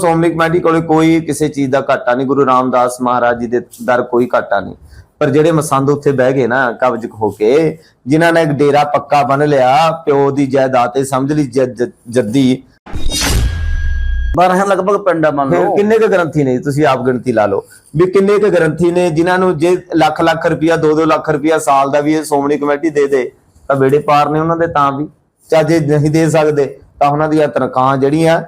Somani committee ਕੋਲੇ ਕੋਈ ਕਿਸੇ ਚੀਜ਼ ਦਾ ਘਾਟਾ ਨਹੀਂ ਗੁਰੂ ਰਾਮਦਾਸ ਮਹਾਰਾਜ ਜੀ ਦੇ ਦਰ ਕੋਈ ਘਾਟਾ ਨਹੀਂ। ਪਰ ਜਿਹੜੇ ਮਸੰਦ ਉੱਥੇ ਬਹਿ ਗਏ ਨਾ ਕਬਜ਼ ਹੋ ਕੇ ਜਿਨ੍ਹਾਂ ਨੇ ਇੱਕ ਡੇਰਾ ਪੱਕਾ ਬਣ ਲਿਆ ਪਿਓ ਦੀ ਜਾਇਦਾਦ ਤੇ ਸਮਝ ਲਈ ਜੱਦੀ 12 ਲਗਭਗ ਪਿੰਡ ਮੰਨ ਲਓ। ਕਿੰਨੇ ਕੁ ਗ੍ਰੰਥੀ ਨੇ? ਤੁਸੀਂ ਆਪ ਗਿਣਤੀ ਲਾ ਲਓ। ਵੀ ਕਿੰਨੇ ਕੁ ਗ੍ਰੰਥੀ ਨੇ ਜਿਨ੍ਹਾਂ ਨੂੰ ਜੇ ਲੱਖ ਲੱਖ ਰੁਪਇਆ 2-2 ਲੱਖ ਰੁਪਇਆ ਸਾਲ ਦਾ ਵੀ ਇਹ ਸੋਮਣੀ ਕਮੇਟੀ ਦੇ ਦੇ ਤਾਂ ਬੇੜੇ ਪਾਰ ਨੇ ਉਹਨਾਂ ਦੇ ਤਾਂ ਵੀ। ਚਾਹੇ ਨਹੀਂ ਦੇ ਸਕਦੇ ਤਾਂ ਉਹਨਾਂ ਦੀਆਂ ਤਨਖਾਹਾਂ ਜਿਹੜੀਆਂ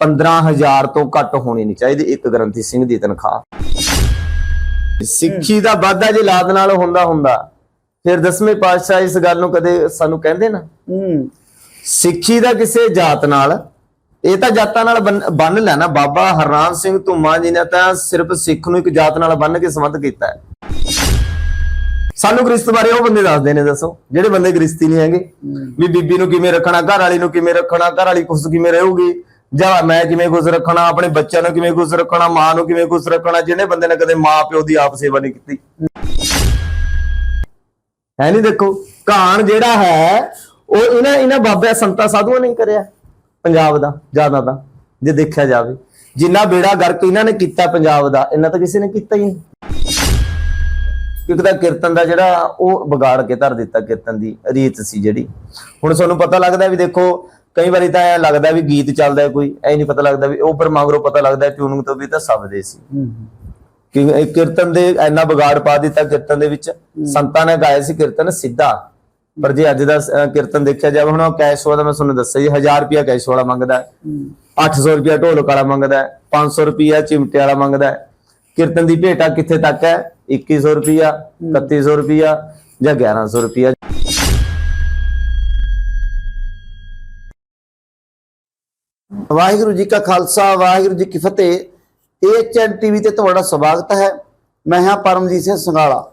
15000 ਤੋਂ ਘੱਟ ਹੋਣੀ ਨਹੀਂ ਚਾਹੀਦੀ ਇੱਕ ਗ੍ਰੰਥੀ ਸਿੰਘ ਦੀ ਤਨਖਾਹ। ਸਿੱਖੀ ਦਾ ਵਾਧਾ ਜੇ ਲਾਦ ਨਾਲ ਹੁੰਦਾ ਹੁੰਦਾ। ਫਿਰ ਦਸਵੇਂ ਪਾਤਸ਼ਾਹ ਇਸ ਗੱਲ ਨੂੰ ਕਦੇ ਸਾਨੂੰ ਕਹਿੰਦੇ ਨਾ? ਸਿੱਖੀ ਦਾ ਕਿਸੇ ਜਾਤ ਨਾਲ ਇਹ ਤਾਂ ਜਾਤਾਂ ਨਾਲ ਬੰਨ- ਲੈਣਾ। ਬਾਬਾ ਹਰਨਾਮ ਸਿੰਘ ਧੁੰਮਾ ਜੀ ਨੇ ਤਾਂ ਸਿਰਫ ਸਿੱਖ ਨੂੰ ਇੱਕ ਜਾਤ ਨਾਲ ਬੰਨ ਕੇ ਸੰਬੰਧ ਕੀਤਾ ਹੈ। ਸਾਨੂੰ ਗ੍ਰਸਤ ਬਾਰੇ ਉਹ ਬੰਦੇ ਦੱਸਦੇ ਨੇ ਦੱਸੋ। ਜਿਹੜੇ ਬੰਦੇ ਗ੍ਰਸਤੀ ਨਹੀਂ ਹੈਗੇ। ਵੀ ਬੀਬੀ ਨੂੰ ਕਿਵੇਂ ਰੱਖਣਾ ਘਰ ਵਾਲੀ ਨੂੰ ਕਿਵੇਂ ਰੱਖਣਾ ਘਰ ਵਾਲੀ ਖੁਸ਼ ਕਿਵੇਂ ਰਹੂਗੀ? ਜਾਂ ਮੈਂ ਕਿਵੇਂ ਖੁਸ਼ ਰੱਖਣਾ, ਆਪਣੇ ਬੱਚਿਆਂ ਨੂੰ ਕਿਵੇਂ ਖੁਸ਼ ਰੱਖਣਾ, ਮਾਂ ਨੂੰ ਕਿਵੇਂ ਖੁਸ਼ ਰੱਖਣਾ, ਜਿਹਨੇ ਬੰਦੇ ਨੇ ਕਦੇ ਮਾਂ ਪਿਓ ਦੀ ਆਪ ਸੇਵਾ ਨਹੀਂ ਕੀਤੀ। ਹੈ ਨਹੀਂ ਦੇਖੋ ਕਹਾਣ ਜਿਹੜਾ ਹੈ, ਉਹ ਇਹਨਾਂ ਇਹਨਾਂ ਬਾਬਿਆਂ ਸੰਤਾਂ ਸਾਧੂਆਂ ਨੇ ਕਰਿਆ, ਪੰਜਾਬ ਦਾ, ਜ਼ਿਆਦਾ ਤਾਂ, ਜੇ ਦੇਖਿਆ ਜਾਵੇ। ਜਿੰਨਾ ਬੇੜਾ ਗਰਕ ਇਹਨਾਂ ਨੇ ਕੀਤਾ ਪੰਜਾਬ ਦਾ, ਇਹਨਾਂ ਤਾਂ ਕਿਸੇ ਨੇ ਕੀਤਾ ਹੀ ਨਹੀਂ। ਕਿਉਂਕਿ ਤਾਂ ਕੀਰਤਨ ਦਾ ਜਿਹੜਾ ਉਹ ਵਿਗਾੜ ਕੇ ਧਰ ਦਿੱਤਾ, ਕੀਰਤਨ ਦੀ, ਰੀਤ ਸੀ ਜਿਹੜੀ। ਹੁਣ ਤੁਹਾਨੂੰ ਪਤਾ ਲੱਗਦਾ ਵੀ ਦੇਖੋ ਕਈ ਵਾਰੀ ਤਾਂ ਐ ਲੱਗਦਾ ਵੀ ਗੀਤ ਚੱਲਦਾ ਕੋਈ ਐ ਨਹੀਂ ਪਤਾ ਲੱਗਦਾ ਵੀ ਉਹ ਪਰ ਮਗਰੋਂ ਪਤਾ ਲੱਗਦਾ ਟਿਊਨਿੰਗ ਤੋਂ ਵੀ ਤਾਂ ਸ਼ਬਦ ਸੀ। ਕਿ ਇਹ ਕੀਰਤਨ ਦੇ ਇੰਨਾ ਵਿਗਾੜ ਪਾ ਦਿੱਤਾ ਕੀਰਤਨ ਦੇ ਵਿੱਚ ਸੰਤਾਂ ਨੇ ਗਾਇਆ ਸੀ ਕੀਰਤਨ ਸਿੱਧਾ। ਪਰ ਜੇ ਅੱਜ ਦਾ ਕੀਰਤਨ ਦੇਖਿਆ ਜਾਵੇ ਹੁਣ ਉਹ ਕੈਸ਼ ਵਾਲਾ ਮੈਂ ਤੁਹਾਨੂੰ ਦੱਸਿਆ ਜੀ 1000 ਰੁਪਿਆ ਕੈਸ਼ ਵਾਲਾ ਮੰਗਦਾ ਹੈ। 800 ਰੁਪਿਆ ਢੋਲਕ ਵਾਲਾ ਮੰਗਦਾ ਹੈ 500 ਰੁਪਿਆ ਚਿਮਟੇ ਵਾਲਾ ਮੰਗਦਾ ਕੀਰਤਨ ਦੀ ਭੇਟਾ ਕਿੱਥੇ ਤੱਕ ਹੈ? 2100 ਰੁਪਿਆ 3100 ਰੁਪਿਆ ਜਾਂ 1100 ਰੁਪਿਆ ਵਾਹਿਗੁਰੂ ਜੀ ਕਾ ਖਾਲਸਾ, ਵਾਹਿਗੁਰੂ ਜੀ ਕੀ ਫਤਿਹ। ਏਐਚਐਨ ਟੀਵੀ ਤੇ ਤੁਹਾਡਾ ਸਵਾਗਤ ਹੈ। ਮੈਂ ਹਾਂ ਪਰਮਜੀਤ ਸਿੰਘ ਸੰਗਾਲਾ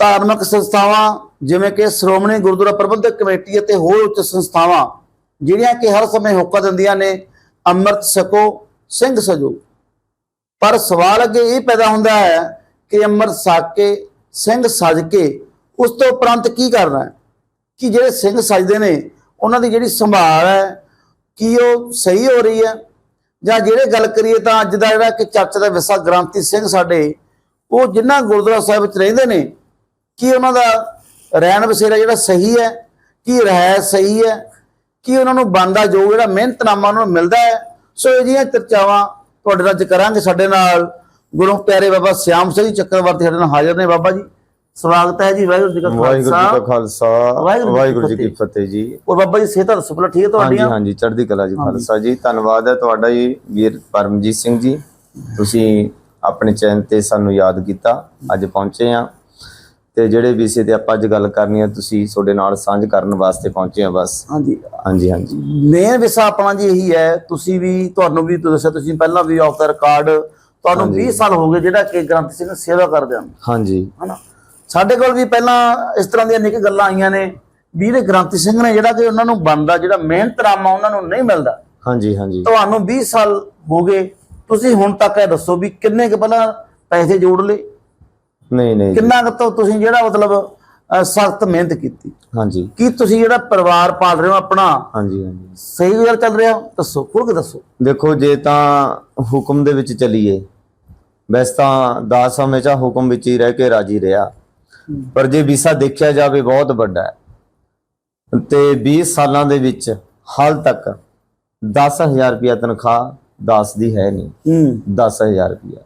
ਧਾਰਮਿਕ ਸੰਸਥਾਵਾਂ, ਜਿਵੇਂ ਕਿ ਸ਼੍ਰੋਮਣੀ ਗੁਰਦੁਆਰਾ ਪ੍ਰਬੰਧਕ ਕਮੇਟੀ ਅਤੇ ਹੋਰ ਉੱਚ ਸੰਸਥਾਵਾਂ, ਜਿਹੜੀਆਂ ਕਿ ਹਰ ਸਮੇਂ ਹੋਕਾ ਦਿੰਦੀਆਂ ਨੇ, ਅੰਮ੍ਰਿਤ ਛਕੋ, ਸਿੰਘ ਸਜੋ। ਪਰ ਸਵਾਲ ਅੱਗੇ ਇਹ ਪੈਦਾ ਹੁੰਦਾ ਹੈ ਕਿ ਅੰਮ੍ਰਿਤ ਛਕ ਕੇ ਸਿੰਘ ਸਜ ਕੇ, ਉਸ ਤੋਂ ਉਪਰੰਤ ਕੀ ਕਰਨਾ ਹੈ? ਕਿ ਜਿਹੜੇ ਸਿੰਘ ਸਜਦੇ ਨੇ, ਉਹਨਾਂ ਦੀ ਜਿਹੜੀ ਸੰਭਾਲ ਹੈ ਕੀ ਉਹ ਸਹੀ ਹੋ ਰਹੀ ਹੈ? ਜਾਂ ਜਿਹੜੇ ਗੱਲ ਕਰੀਏ ਤਾਂ ਅੱਜ ਦਾ ਜਿਹੜਾ ਕਿ ਚਰਚ ਦਾ ਵਿਸਾ ਗ੍ਰਾਂਤੀ ਸਿੰਘ ਸਾਡੇ, ਉਹ ਜਿੰਨਾ ਗੁਰਦੁਆਰਾ ਸਾਹਿਬ ਵਿੱਚ ਰਹਿੰਦੇ ਨੇ, ਕੀ ਉਹਨਾਂ ਦਾ ਰਹਿਣ ਬਸੇਰਾ ਜਿਹੜਾ ਸਹੀ ਹੈ? ਕੀ ਰਹਿ ਸਹੀ ਹੈ? ਕੀ ਉਹਨਾਂ ਨੂੰ ਬੰਦਾ ਜੋ ਜਿਹੜਾ ਮਿਹਨਤਨਾਮਾ ਉਹਨਾਂ ਨੂੰ ਮਿਲਦਾ ਹੈ? ਸੋ ਇਹ ਜਿਹੀਆਂ ਚਰਚਾਵਾਂ ਤੁਹਾਡੇ ਨਾਲ ਅੱਜ ਕਰਾਂਗੇ। ਸਾਡੇ ਨਾਲ ਗੁਰੂ ਪਿਆਰੇ ਬਾਬਾ ਸਿਆਮ ਸਿੰਘ ਚੱਕਰਵਰਤੀ ਸਾਡੇ ਨਾਲ ਹਾਜ਼ਰ ਨੇ ਬਾਬਾ ਜੀ। ਸਵਾਗਤ ਹੈ ਜੀ ਵਾਹਿਗੁਰੂ ਜੀ ਕਾ ਵਾਹਿਗੁਰੂ ਜੀ ਖਾਲਸਾ ਵਾਹਿਗੁਰੂ ਜੀ ਕੀ ਫਤਿਹ ਜੀ। ਔਰ ਬਾਬਾ ਜੀ ਸਿਹਤ ਦੱਸੋ ਪਹਿਲਾਂ ਠੀਕ ਹੈ ਹਾਂਜੀ ਤੁਹਾਡੀਆਂ? ਹਾਂਜੀ ਚੜ੍ਹਦੀ ਕਲਾ ਜੀ ਖਾਲਸਾ ਜੀ। ਧੰਨਵਾਦ ਹੈ ਤੁਹਾਡਾ ਜੀ ਵੀਰ ਪਰਮਜੀਤ ਸਿੰਘ ਜੀ। ਤੁਸੀਂ ਆਪਣੇ ਚੈਨਲ ਤੇ ਸਾਨੂੰ ਯਾਦ ਕੀਤਾ ਅੱਜ ਪਹੁੰਚੇ ਆ ਤੇ ਜਿਹੜੇ ਵਿਸ਼ੇ ਤੇ ਆਪਾਂ ਅੱਜ ਗੱਲ ਕਰਨੀ ਆ ਤੁਸੀਂ ਤੁਹਾਡੇ ਨਾਲ ਸਾਂਝ ਕਰਨ ਵਾਸਤੇ ਪਹੁੰਚੇ ਆ ਬਸ। ਹਾਂਜੀ। ਹਾਂਜੀ ਹਾਂਜੀ। ਮੇਨ ਵਿਸ਼ਾ ਆਪਣਾ ਜੀ ਇਹੀ ਹੈ ਤੁਸੀਂ ਵੀ ਤੁਹਾਨੂੰ ਵੀ ਦੱਸਿਆ ਤੁਸੀਂ ਪਹਿਲਾਂ ਵੀ ਆਫ ਦਾ ਰਿਕਾਰਡ ਤੁਹਾਨੂੰ 20 ਸਾਲ ਹੋ ਗਏ ਜਿਹੜਾ ਕਿ ਗ੍ਰੰਥ ਸਿੰਘ ਸੇਵਾ ਕਰਦੇ ਹਨ। ਹਾਂਜੀ। ਹਨਾ? ਸਾਡੇ ਕੋਲ ਵੀ ਪਹਿਲਾਂ ਇਸ ਤਰ੍ਹਾਂ ਦੀਆਂ ਅਨੇਕ ਗੱਲਾਂ ਆਈਆਂ ਨੇ। ਵੀ ਇਹਦੇ ਗ੍ਰੰਥੀ ਸਿੰਘ ਨੇ ਜਿਹੜਾ ਕਿ ਉਹਨਾਂ ਨੂੰ ਬਣਦਾ ਜਿਹੜਾ ਮਿਹਨਤਰਾਮਾ ਉਹਨਾਂ ਨੂੰ ਨਹੀਂ ਮਿਲਦਾ। ਹਾਂਜੀ ਹਾਂਜੀ। ਤੁਹਾਨੂੰ 20 ਸਾਲ ਹੋ ਗਏ ਤੁਸੀਂ ਹੁਣ ਤੱਕ ਇਹ ਦੱਸੋ ਵੀ ਕਿੰਨੇ ਕੁ ਪਹਿਲਾਂ ਪੈਸੇ ਜੋੜ ਲਏ? ਨਹੀਂ ਨਹੀਂ ਕਿੰਨਾ ਕੁ ਤੋਂ ਤੁਸੀਂ ਜਿਹੜਾ ਮਤਲਬ ਸਖਤ ਮਿਹਨਤ ਕੀਤੀ? ਹਾਂਜੀ। ਕੀ ਤੁਸੀਂ ਜਿਹੜਾ ਪਰਿਵਾਰ ਪਾਲ ਰਹੇ ਹੋ ਆਪਣਾ? ਹਾਂਜੀ ਹਾਂਜੀ। ਸਹੀ ਗੱਲ ਚੱਲ ਰਿਹਾ? ਦੱਸੋ ਖੁੱਲ ਕੇ ਦੱਸੋ। ਦੇਖੋ ਜੇ ਤਾਂ ਹੁਕਮ ਦੇ ਵਿੱਚ ਚੱਲੀਏ ਵੈਸੇ ਤਾਂ ਦਾਸ ਹਮੇਸ਼ਾ ਹੁਕਮ ਵਿੱਚ ਹੀ ਰਹਿ ਕੇ ਰਾਜੀ ਰਿਹਾ। ਪਰ ਜੇ ਵੀਸਾ ਦੇਖਿਆ ਜਾਵੇ ਬਹੁਤ ਵੱਡਾ ਹੈ। ਤੇ 20 ਸਾਲਾਂ ਦੇ ਵਿੱਚ ਹਾਲ ਤੱਕ 10000 ਰੁਪਇਆ ਤਨਖਾਹ ਦਾਸ ਦੀ ਹੈ ਨਹੀਂ। ਹੂੰ। 10000 ਰੁਪਇਆ।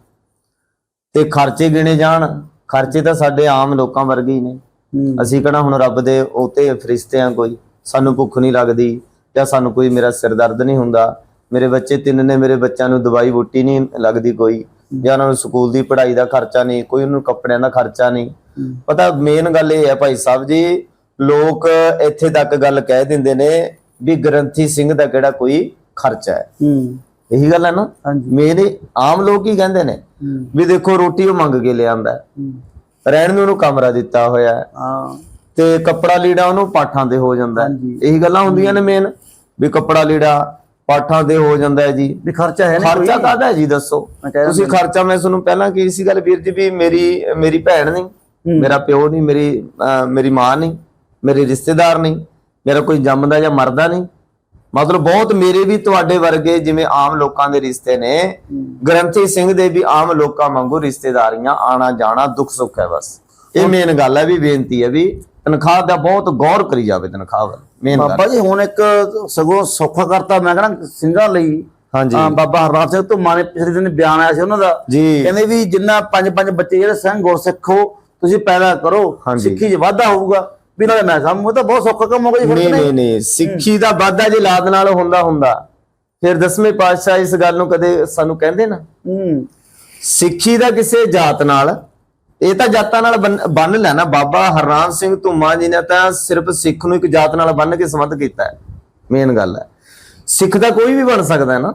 ਤੇ ਖਰਚੇ ਗਿਣੇ ਜਾਣ ਖਰਚੇ ਤਾਂ ਸਾਡੇ ਆਮ ਲੋਕਾਂ ਵਰਗੇ ਹੀ ਨੇ। ਅਸੀਂ ਕਿਹੜਾ ਹੁਣ ਰੱਬ ਦੇ ਉਤੇ ਫਰਿਸ਼ਤੇ ਆ ਕੋਈ। ਸਾਨੂੰ ਭੁੱਖ ਨਹੀਂ ਲੱਗਦੀ ਜਾਂ ਸਾਨੂੰ ਕੋਈ ਮੇਰਾ ਸਿਰ ਦਰਦ ਨਹੀਂ ਹੁੰਦਾ। ਮੇਰੇ ਬੱਚੇ ਤਿੰਨ ਨੇ ਮੇਰੇ ਬੱਚਿਆਂ ਨੂੰ ਦਵਾਈ ਬੂਟੀ ਨਹੀਂ ਲੱਗਦੀ ਕੋਈ। ਜਾਂ ਉਹਨਾਂ ਨੂੰ ਸਕੂਲ ਦੀ ਪੜ੍ਹਾਈ ਦਾ ਖਰਚਾ ਨਹੀਂ ਕੋਈ ਉਹਨਾਂ ਨੂੰ ਕੱਪੜਿਆਂ ਦਾ ਖਰਚਾ ਨਹੀਂ। ਪਤਾ ਮੇਨ ਗੱਲ ਇਹ ਹੈ ਭਾਈ ਸਾਹਿਬ ਜੀ ਲੋਕ ਇੱਥੇ ਤੱਕ ਗੱਲ ਕਹਿ ਦਿੰਦੇ ਨੇ ਵੀ ਗ੍ਰੰਥੀ ਸਿੰਘ ਦਾ ਕਿਹੜਾ ਕੋਈ ਖਰਚਾ ਹੈ। ਹੂੰ। ਇਹੀ ਗੱਲ ਹੈ ਨਾ? ਮੇਰੇ ਆਮ ਲੋਕ ਹੀ ਕਹਿੰਦੇ ਨੇ ਵੀ ਦੇਖੋ ਰੋਟੀ ਉਹ ਮੰਗ ਕੇ ਲਿਆਂਦਾ। ਰਹਿਣ ਨੂੰ ਉਹਨੂੰ ਕਮਰਾ ਦਿੱਤਾ ਹੋਇਆ ਹੈ। ਹਾਂ। ਤੇ ਕੱਪੜਾ ਲੀੜਾ ਉਹਨੂੰ ਪਾਠਾਂ ਦੇ ਹੋ ਜਾਂਦਾ। ਇਹੀ ਗੱਲਾਂ ਹੁੰਦੀਆਂ ਨੇ ਮੇਨ ਵੀ ਕੱਪੜਾ ਲੀੜਾ ਪਾਠਾਂ ਦੇ ਹੋ ਜਾਂਦਾ ਹੈ ਜੀ। ਵੀ ਖਰਚਾ ਹੈ ਨਹੀਂ ਖਰਚਾ ਕਾਹਦਾ ਹੈ ਜੀ ਦੱਸੋ। ਤੁਸੀਂ ਖਰਚਾ ਮੈਂ ਤੁਹਾਨੂੰ ਪਹਿਲਾਂ ਕੀ ਸੀ ਗੱਲ ਵੀਰ ਜੀ ਵੀ ਮੇਰੀ ਮੇਰੀ ਭੈਣ ਨਹੀਂ ਮੇਰਾ ਪਿਓ ਨਹੀਂ ਮੇਰੀ ਮੇਰੀ ਮਾਂ ਨਹੀਂ ਮੇਰੇ ਰਿਸ਼ਤੇਦਾਰ ਨਹੀਂ ਮੇਰਾ ਕੋਈ ਜੰਮਦਾ ਜਾਂ ਮਰਦਾ ਨਹੀਂ। ਮਤਲਬ ਬਹੁਤ ਮੇਰੇ ਵੀ ਤੁਹਾਡੇ ਵਰਗੇ ਜਿਵੇਂ ਆਮ ਲੋਕਾਂ ਦੇ ਰਿਸ਼ਤੇ ਨੇ ਗ੍ਰੰਥੀ ਸਿੰਘ ਦੇ ਵੀ ਆਮ ਲੋਕਾਂ ਵਾਂਗੂ ਰਿਸ਼ਤੇਦਾਰੀਆਂ ਆਣਾ ਜਾਣਾ ਦੁੱਖ ਸੁੱਖ ਹੈ ਬਸ। ਇਹ ਮੇਨ ਗੱਲ ਹੈ ਵੀ ਬੇਨਤੀ ਹੈ ਵੀ ਤਨਖਾਹ ਦਾ ਬਹੁਤ ਗੌਰ ਕਰੀ ਜਾਵੇ ਤਨਖਾਹ ਵੱਲ। ਮੇਨ ਬਾਬਾ ਜੀ ਹੁਣ ਇੱਕ ਸਗੋਂ ਸੌਖਾ ਕਰਤਾ ਮੈਂ ਕਹਿੰਦਾ ਸਿੰਘਾਂ ਲਈ। ਹਾਂਜੀ। ਹਾਂ ਬਾਬਾ ਹਰਨਾਮ ਸਿੰਘ ਧੁੰਮਾ ਨੇ ਪਿਛਲੇ ਦਿਨ ਬਿਆਨ ਆਇਆ ਸੀ ਉਹਨਾਂ ਦਾ। ਕਹਿੰਦੇ ਵੀ ਜਿੰਨਾ ਪੰਜ ਪੰਜ ਬੱਚੇ ਜਿਹੜੇ ਸਿੰਘ ਗੁਰਸਿੱਖੋ ਤੁਸੀਂ ਪੈਦਾ ਕਰੋ। ਸਿੱਖੀ 'ਚ ਵਾਧਾ ਹੋਊਗਾ। ਵੀ ਨਾਲੇ ਮੈਂ ਉਹ ਤਾਂ ਬਹੁਤ ਸੌਖਾ ਕੰਮ ਹੋ ਗਿਆ ਜੀ ਨਹੀਂ ਨਹੀਂ ਨਹੀਂ। ਸਿੱਖੀ ਦਾ ਵਾਧਾ ਜੇ ਲਾਦ ਨਾਲ ਹੁੰਦਾ ਹੁੰਦਾ। ਫਿਰ ਦਸਵੇਂ ਪਾਤਸ਼ਾਹ ਇਸ ਗੱਲ ਨੂੰ ਕਦੇ ਸਾਨੂੰ ਕਹਿੰਦੇ ਨਾ? ਹੂੰ। ਸਿੱਖੀ ਦਾ ਕਿਸੇ ਜਾਤ ਨਾਲ ਇਹ ਤਾਂ ਜਾਤਾਂ ਨਾਲ ਬੰਨ- ਲੈਣਾ ਬਾਬਾ ਹਰਨਾਮ ਸਿੰਘ ਧੁੰਮਾ ਜੀ ਨੇ ਤਾਂ ਸਿਰਫ ਸਿੱਖ ਨੂੰ ਇੱਕ ਜਾਤ ਨਾਲ ਬੰਨ ਕੇ ਸੰਬੰਧ ਕੀਤਾ ਹੈ। ਮੇਨ ਗੱਲ ਹੈ। ਸਿੱਖ ਦਾ ਕੋਈ ਵੀ ਬਣ ਸਕਦਾ ਹੈ ਨਾ।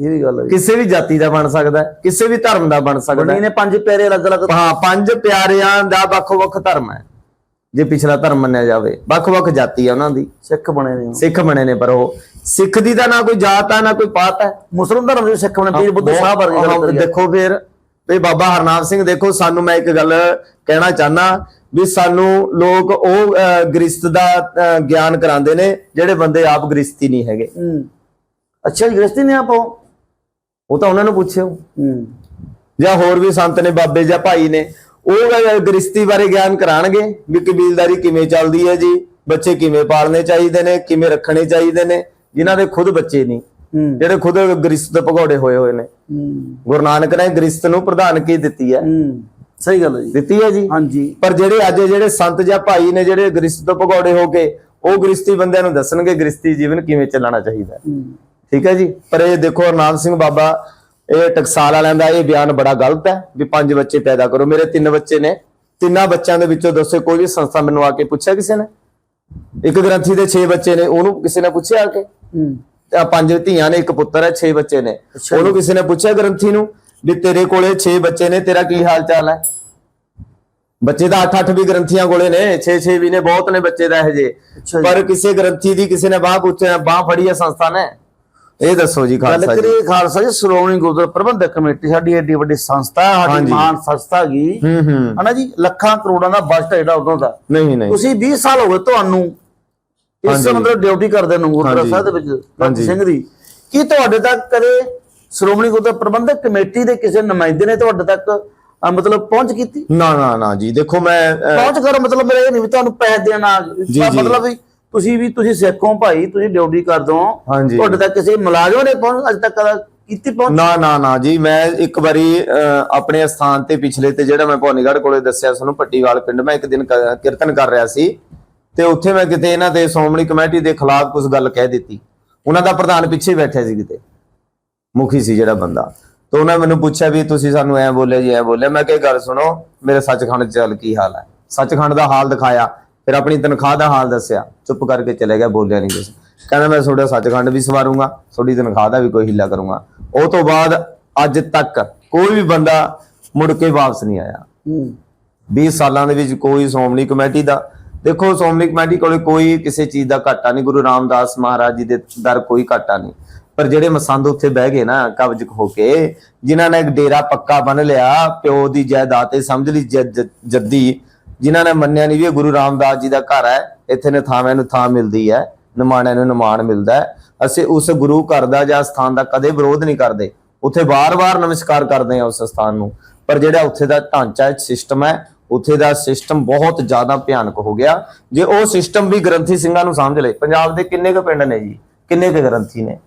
ਇਹ ਵੀ ਗੱਲ ਹੈ। ਕਿਸੇ ਵੀ ਜਾਤੀ ਦਾ ਬਣ ਸਕਦਾ ਹੈ। ਕਿਸੇ ਵੀ ਧਰਮ ਦਾ ਬਣ ਸਕਦਾ ਹੈ। ਨੇ ਪੰਜ ਪਿਆਰੇ ਅਲੱਗ ਅਲੱਗ ਹਾਂ ਪੰਜ ਪਿਆਰਿਆਂ ਦਾ ਵੱਖ-ਵੱਖ ਧਰਮ ਹੈ। ਜੇ ਪਿਛਲਾ ਧਰਮ ਮੰਨਿਆ ਜਾਵੇ ਵੱਖ-ਵੱਖ ਜਾਤੀ ਹੈ ਉਹਨਾਂ ਦੀ। ਸਿੱਖ ਬਣੇ ਨੇ। ਸਿੱਖ ਬਣੇ ਨੇ ਪਰ ਉਹ। ਸਿੱਖ ਦੀ ਤਾਂ ਨਾ ਕੋਈ ਜਾਤ ਹੈ ਨਾ ਕੋਈ ਪਾਤ ਹੈ। ਮੁਸਲਮਾਨ ਧਰਮ ਦੇ ਸਿੱਖ ਬਣੇ ਪੀਰ ਬੁੱਧ ਸਾਹਿਬ ਵਰਗੀ ਦੇਖੋ ਫਿਰ ਵੀ ਬਾਬਾ ਹਰਨਾਮ ਸਿੰਘ ਦੇਖੋ ਸਾਨੂੰ ਮੈਂ ਇੱਕ ਗੱਲ ਕਹਿਣਾ ਚਾਹਨਾ ਵੀ ਸਾਨੂੰ ਲੋਕ ਉਹ ਗ੍ਰਸਤ ਦਾ ਗਿਆਨ ਕਰਾਉਂਦੇ ਨੇ ਜਿਹੜੇ ਬੰਦੇ ਆਪ ਗ੍ਰਸਤੀ ਨਹੀਂ ਹੈਗੇ। ਹੂੰ। ਅੱਛਾ ਗ੍ਰਸਤੀ ਨੇ ਆਪੋ ਉਹ? ਤਾਂ ਉਹਨਾਂ ਨੂੰ ਪੁੱਛਿਓ। ਹੂੰ। ਜਾਂ ਹੋਰ ਵੀ ਸੰਤ ਨੇ ਬਾਬੇ ਜਾਂ ਭਾਈ ਨੇ ਉਹ ਗ੍ਰਸਤੀ ਬਾਰੇ ਗਿਆਨ ਕਰਾਣਗੇ ਵੀ ਕਬੀਲਦਾਰੀ ਕਿਵੇਂ ਚੱਲਦੀ ਹੈ ਜੀ ਬੱਚੇ ਕਿਵੇਂ ਪਾਲਣੇ ਚਾਹੀਦੇ ਨੇ ਕਿਵੇਂ ਰੱਖਣੇ ਚਾਹੀਦੇ ਨੇ ਜਿਨ੍ਹਾਂ ਦੇ ਖੁਦ ਬੱਚੇ ਨਹੀਂ। ਜਿਹੜੇ ਖੁਦ ਗ੍ਰਸਤ ਭਗੌੜੇ ਹੋਏ ਹੋਏ ਨੇ। ਗੁਰੂ ਨਾਨਕ ਨੇ ਗ੍ਰਸਤ ਨੂੰ ਪ੍ਰਧਾਨਗੀ ਦਿੱਤੀ ਹੈ? ਸਹੀ ਗੱਲ ਹੈ ਜੀ। ਦਿੱਤੀ ਹੈ ਜੀ? ਹਾਂਜੀ। ਪਰ ਜਿਹੜੇ ਅੱਜ ਜਿਹੜੇ ਸੰਤ ਜਾਂ ਭਾਈ ਨੇ ਜਿਹੜੇ ਗ੍ਰਸਤ ਤੋਂ ਭਗੌੜੇ ਹੋ ਕੇ ਉਹ ਗ੍ਰਸਤੀ ਬੰਦਿਆਂ ਨੂੰ ਦੱਸਣਗੇ ਗ੍ਰਸਤੀ ਜੀਵਨ ਕਿਵੇਂ ਚੱਲਣਾ ਚਾਹੀਦਾ ਠੀਕ ਹੈ ਜੀ? ਪਰ ਇਹ ਦੇਖੋ ਹਰਨਾਮ ਸਿੰਘ ਬਾਬਾ ਇਹ ਟਕਸਾਲ ਵਾਲਿਆਂ ਦਾ ਇਹ ਬਿਆਨ ਬੜਾ ਗਲਤ ਹੈ ਵੀ ਪੰਜ ਬੱਚੇ ਪੈਦਾ ਕਰੋ। ਮੇਰੇ ਤਿੰਨ ਬੱਚੇ ਨੇ। ਤਿੰਨਾਂ ਬੱਚਿਆਂ ਦੇ ਵਿੱਚੋਂ ਦੱਸੋ ਕੋਈ ਵੀ ਸੰਸਥਾ ਮੈਨੂੰ ਆ ਕੇ ਪੁੱਛਿਆ ਕਿਸੇ ਨੇ? ਇੱਕ ਗ੍ਰੰਥੀ ਦੇ 6 ਬੱਚੇ ਨੇ ਉਹਨੂੰ ਕਿਸੇ ਨੇ ਪੁੱਛਿਆ ਆ ਕੇ? ਪੰਜ ਧੀਆਂ ਨੇ ਇੱਕ ਪੁੱਤਰ ਹੈ 6 ਬੱਚੇ ਨੇ। ਉਹਨੂੰ ਕਿਸੇ ਨੇ ਪੁੱਛਿਆ ਗ੍ਰੰਥੀ ਨੂੰ ਵੀ ਤੇਰੇ ਕੋਲੇ 6 ਬੱਚੇ ਨੇ ਤੇਰਾ ਕੀ ਹਾਲ ਚਾਲ ਹੈ? ਬੱਚੇ ਤਾਂ 8-8 ਵੀ ਗ੍ਰੰਥੀਆਂ ਕੋਲੇ ਨੇ 6-6 ਵੀ ਨੇ ਬਹੁਤ ਨੇ ਬੱਚੇ ਦਾ ਇਹ ਜੇ। ਪਰ ਕਿਸੇ ਗ੍ਰੰਥੀ ਦੀ ਕਿਸੇ ਨੇ ਬਾਹ ਪੁੱਛਿਆ ਬਾਹ ਫੜੀ ਹੈ ਸੰਸਥਾ ਨੇ? ਇਹ ਦੱਸੋ ਜੀ ਗੱਲ ਖਾਲਸਾ ਜੀ। ਕਰੀਏ ਖਾਲਸਾ ਜੀ ਸ਼੍ਰੋਮਣੀ ਗੁਰਦੁਆਰਾ ਪ੍ਰਬੰਧਕ ਕਮੇਟੀ ਸਾਡੀ ਏਡੀ ਵੱਡੀ ਸੰਸਥਾ ਹੈ, ਸਾਡੀ। ਮਹਾਨ ਸੰਸਥਾ ਹੂੰ ਹਨਾ ਜੀ ਲੱਖਾਂ ਕਰੋੜਾਂ ਦਾ ਬਜਟ ਜਿਹੜਾ ਉਦੋਂ ਦਾ। ਨਹੀਂ ਨਹੀਂ। ਤੁਸੀਂ 20 ਸਾਲ ਹੋ ਗਏ ਤੁਹਾਨੂੰ ਇਸ। ਮਤਲਬ ਡਿਊਟੀ ਕਰਦੇ ਨੂੰ ਗੁਰਦੁਆਰਾ ਹਾਂਜੀ। ਸਾਹਿਬ ਦੇ ਵਿੱਚ। ਸਿੰਘ ਦੀ ਕੀ ਤੁਹਾਡੇ ਤੱਕ ਕਦੇ ਸ਼੍ਰੋਮਣੀ ਗੁਰਦੁਆਰਾ ਪ੍ਰਬੰਧਕ ਕਮੇਟੀ ਦੇ ਕਿਸੇ ਨੁਮਾਇੰਦੇ ਨੇ ਤੁਹਾਡੇ ਤੱਕ ਮਤਲਬ ਪਹੁੰਚ ਕੀਤੀ ਨਾ ਨਾ ਨਾ ਜੀ ਦੇਖੋ ਮੈਂ ਪਹੁੰਚ ਕਰੋ ਮਤਲਬ ਮੇਰਾ ਇਹ ਨਹੀਂ ਤੁਹਾਨੂੰ ਪੈਸੇ ਦੇਣਾ। ਮਤਲਬ ਵੀ ਤੁਸੀਂ ਵੀ ਤੁਸੀਂ ਸਿੱਖੋ ਭਾਈ ਤੁਸੀਂ ਡਿਊਟੀ ਕਰਦੇ ਹੋ ਹਾਂਜੀ। ਤੁਹਾਡੇ ਤੱਕ ਕਿਸੇ ਮੁਲਾਜ਼ਮ ਨੇ ਪਹੁੰਚ ਅੱਜ ਤੱਕ ਕੀਤੀ ਪਹੁੰਚ ਨਾ ਨਾ ਨਾ ਜੀ ਮੈਂ ਇੱਕ ਵਾਰੀ ਆਪਣੇ ਸਥਾਨ ਤੇ ਪਿਛਲੇ ਤੇ ਜਿਹੜਾ ਮੈਂ ਭਵਾਨੀਗੜ੍ਹ ਕੋਲੇ ਦੱਸਿਆ ਤੁਹਾਨੂੰ ਪੱਟੀਵਾਲ ਪਿੰਡ ਮੈਂ ਇੱਕ ਦਿਨ ਕੀਰਤਨ ਕਰ ਰਿਹਾ ਸੀ ਤੇ ਉੱਥੇ ਮੈਂ ਕਿਤੇ ਇਹਨਾਂ ਦੇ ਸ਼੍ਰੋਮਣੀ ਕਮੇਟੀ ਦੇ ਖਿਲਾਫ ਕੁਝ ਗੱਲ ਕਹਿ ਦਿੱਤੀ। ਉਹਨਾਂ ਦਾ ਪ੍ਰਧਾਨ ਪਿੱਛੇ ਬੈਠਿਆ ਸੀ ਕਿਤੇ। ਮੁਖੀ ਸੀ ਜਿਹੜਾ ਬੰਦਾ। ਤੇ ਉਹਨਾਂ ਮੈਨੂੰ ਪੁੱਛਿਆ ਵੀ ਤੁਸੀਂ ਸਾਨੂੰ ਐ ਬੋਲਿਆ ਜੀ ਐ ਬੋਲਿਆ। ਮੈਂ ਕਿਹਾ ਗੱਲ ਸੁਣੋ ਮੇਰੇ ਸੱਚਖੰਡ ਚੱਲ ਕੀ ਹਾਲ ਹੈ? ਸੱਚਖੰਡ ਦਾ ਹਾਲ ਦਿਖਾਇਆ ਫਿਰ ਆਪਣੀ ਤਨਖਾਹ ਦਾ ਹਾਲ ਦੱਸਿਆ। ਚੁੱਪ ਕਰਕੇ ਚਲੇ ਗਿਆ ਬੋਲਿਆ ਨਹੀਂ ਕੁਝ ਕਹਿੰਦਾ ਮੈਂ ਤੁਹਾਡਾ ਸੱਚਖੰਡ ਵੀ ਸਵਾਰੂੰਗਾ ਤੁਹਾਡੀ ਤਨਖਾਹ ਦਾ ਵੀ ਕੋਈ ਹਿੱਲਾ ਕਰੂੰਗਾ। ਉਹ ਤੋਂ ਬਾਅਦ ਅੱਜ ਤੱਕ ਕੋਈ ਵੀ ਬੰਦਾ ਮੁੜ ਕੇ ਵਾਪਸ ਨਹੀਂ ਆਇਆ। ਹੂੰ। 20 ਸਾਲਾਂ ਦੇ ਵਿੱਚ ਕੋਈ ਸ਼੍ਰੋਮਣੀ ਕਮੇਟੀ ਦਾ ਦੇਖੋ ਸ਼੍ਰੋਮਣੀ ਕਮੇਟੀ ਕੋਲੇ ਕੋਈ ਕਿਸੇ ਚੀਜ਼ ਦਾ ਘਾਟਾ ਨਹੀਂ, ਗੁਰੂ ਰਾਮਦਾਸ ਮਹਾਰਾਜ ਜੀ ਦੇ ਦਰ ਕੋਈ ਘਾਟਾ ਨਹੀਂ। ਪਰ ਜਿਹੜੇ ਮਸੰਦ ਉੱਥੇ ਬਹਿ ਗਏ ਨਾ, ਕਬਜ਼ ਹੋ ਕੇ, ਜਿਨ੍ਹਾਂ ਨੇ ਇੱਕ ਡੇਰਾ ਪੱਕਾ ਬੰਨ ਲਿਆ, ਪਿਓ ਦੀ ਜਾਇਦਾਦ ਤੇ ਸਮਝ ਲਈ ਜੱਦੀ ਜਿਨ੍ਹਾਂ ਨੇ ਮੰਨਿਆ ਨਹੀਂ ਵੀ ਇਹ ਗੁਰੂ ਰਾਮਦਾਸ ਜੀ ਦਾ ਘਰ ਹੈ, ਇੱਥੇ ਨੇ ਨੂੰ ਥਾਂ ਮਿਲਦੀ ਹੈ, ਨਿਮਾਣਿਆਂ ਨੂੰ ਨਿਮਾਣ ਮਿਲਦਾ ਹੈ। ਅਸੀਂ ਉਸ ਗੁਰੂ ਘਰ ਦਾ ਜਾਂ ਸਥਾਨ ਦਾ ਕਦੇ ਵਿਰੋਧ ਨਹੀਂ ਕਰਦੇ। ਉੱਥੇ ਵਾਰ-ਵਾਰ ਨਮਸਕਾਰ ਕਰਦੇ ਆ ਉਸ ਸਥਾਨ ਨੂੰ। ਪਰ ਜਿਹੜਾ ਉੱਥੇ ਦਾ ਢਾਂਚਾ ਸਿਸਟਮ ਹੈ ਉੱਥੇ ਦਾ ਸਿਸਟਮ ਬਹੁਤ ਜ਼ਿਆਦਾ ਭਿਆਨਕ ਹੋ ਗਿਆ। ਜੇ ਉਹ ਸਿਸਟਮ ਵੀ ਗ੍ਰੰਥੀ ਸਿੰਘਾਂ ਨੂੰ ਸਮਝ ਲਏ ਪੰਜਾਬ ਦੇ ਕਿੰਨੇ ਕੁ ਪਿੰਡ ਨੇ ਜੀ? ਕਿੰਨੇ ਕੁ ਗ੍ਰੰਥੀ ਨੇ?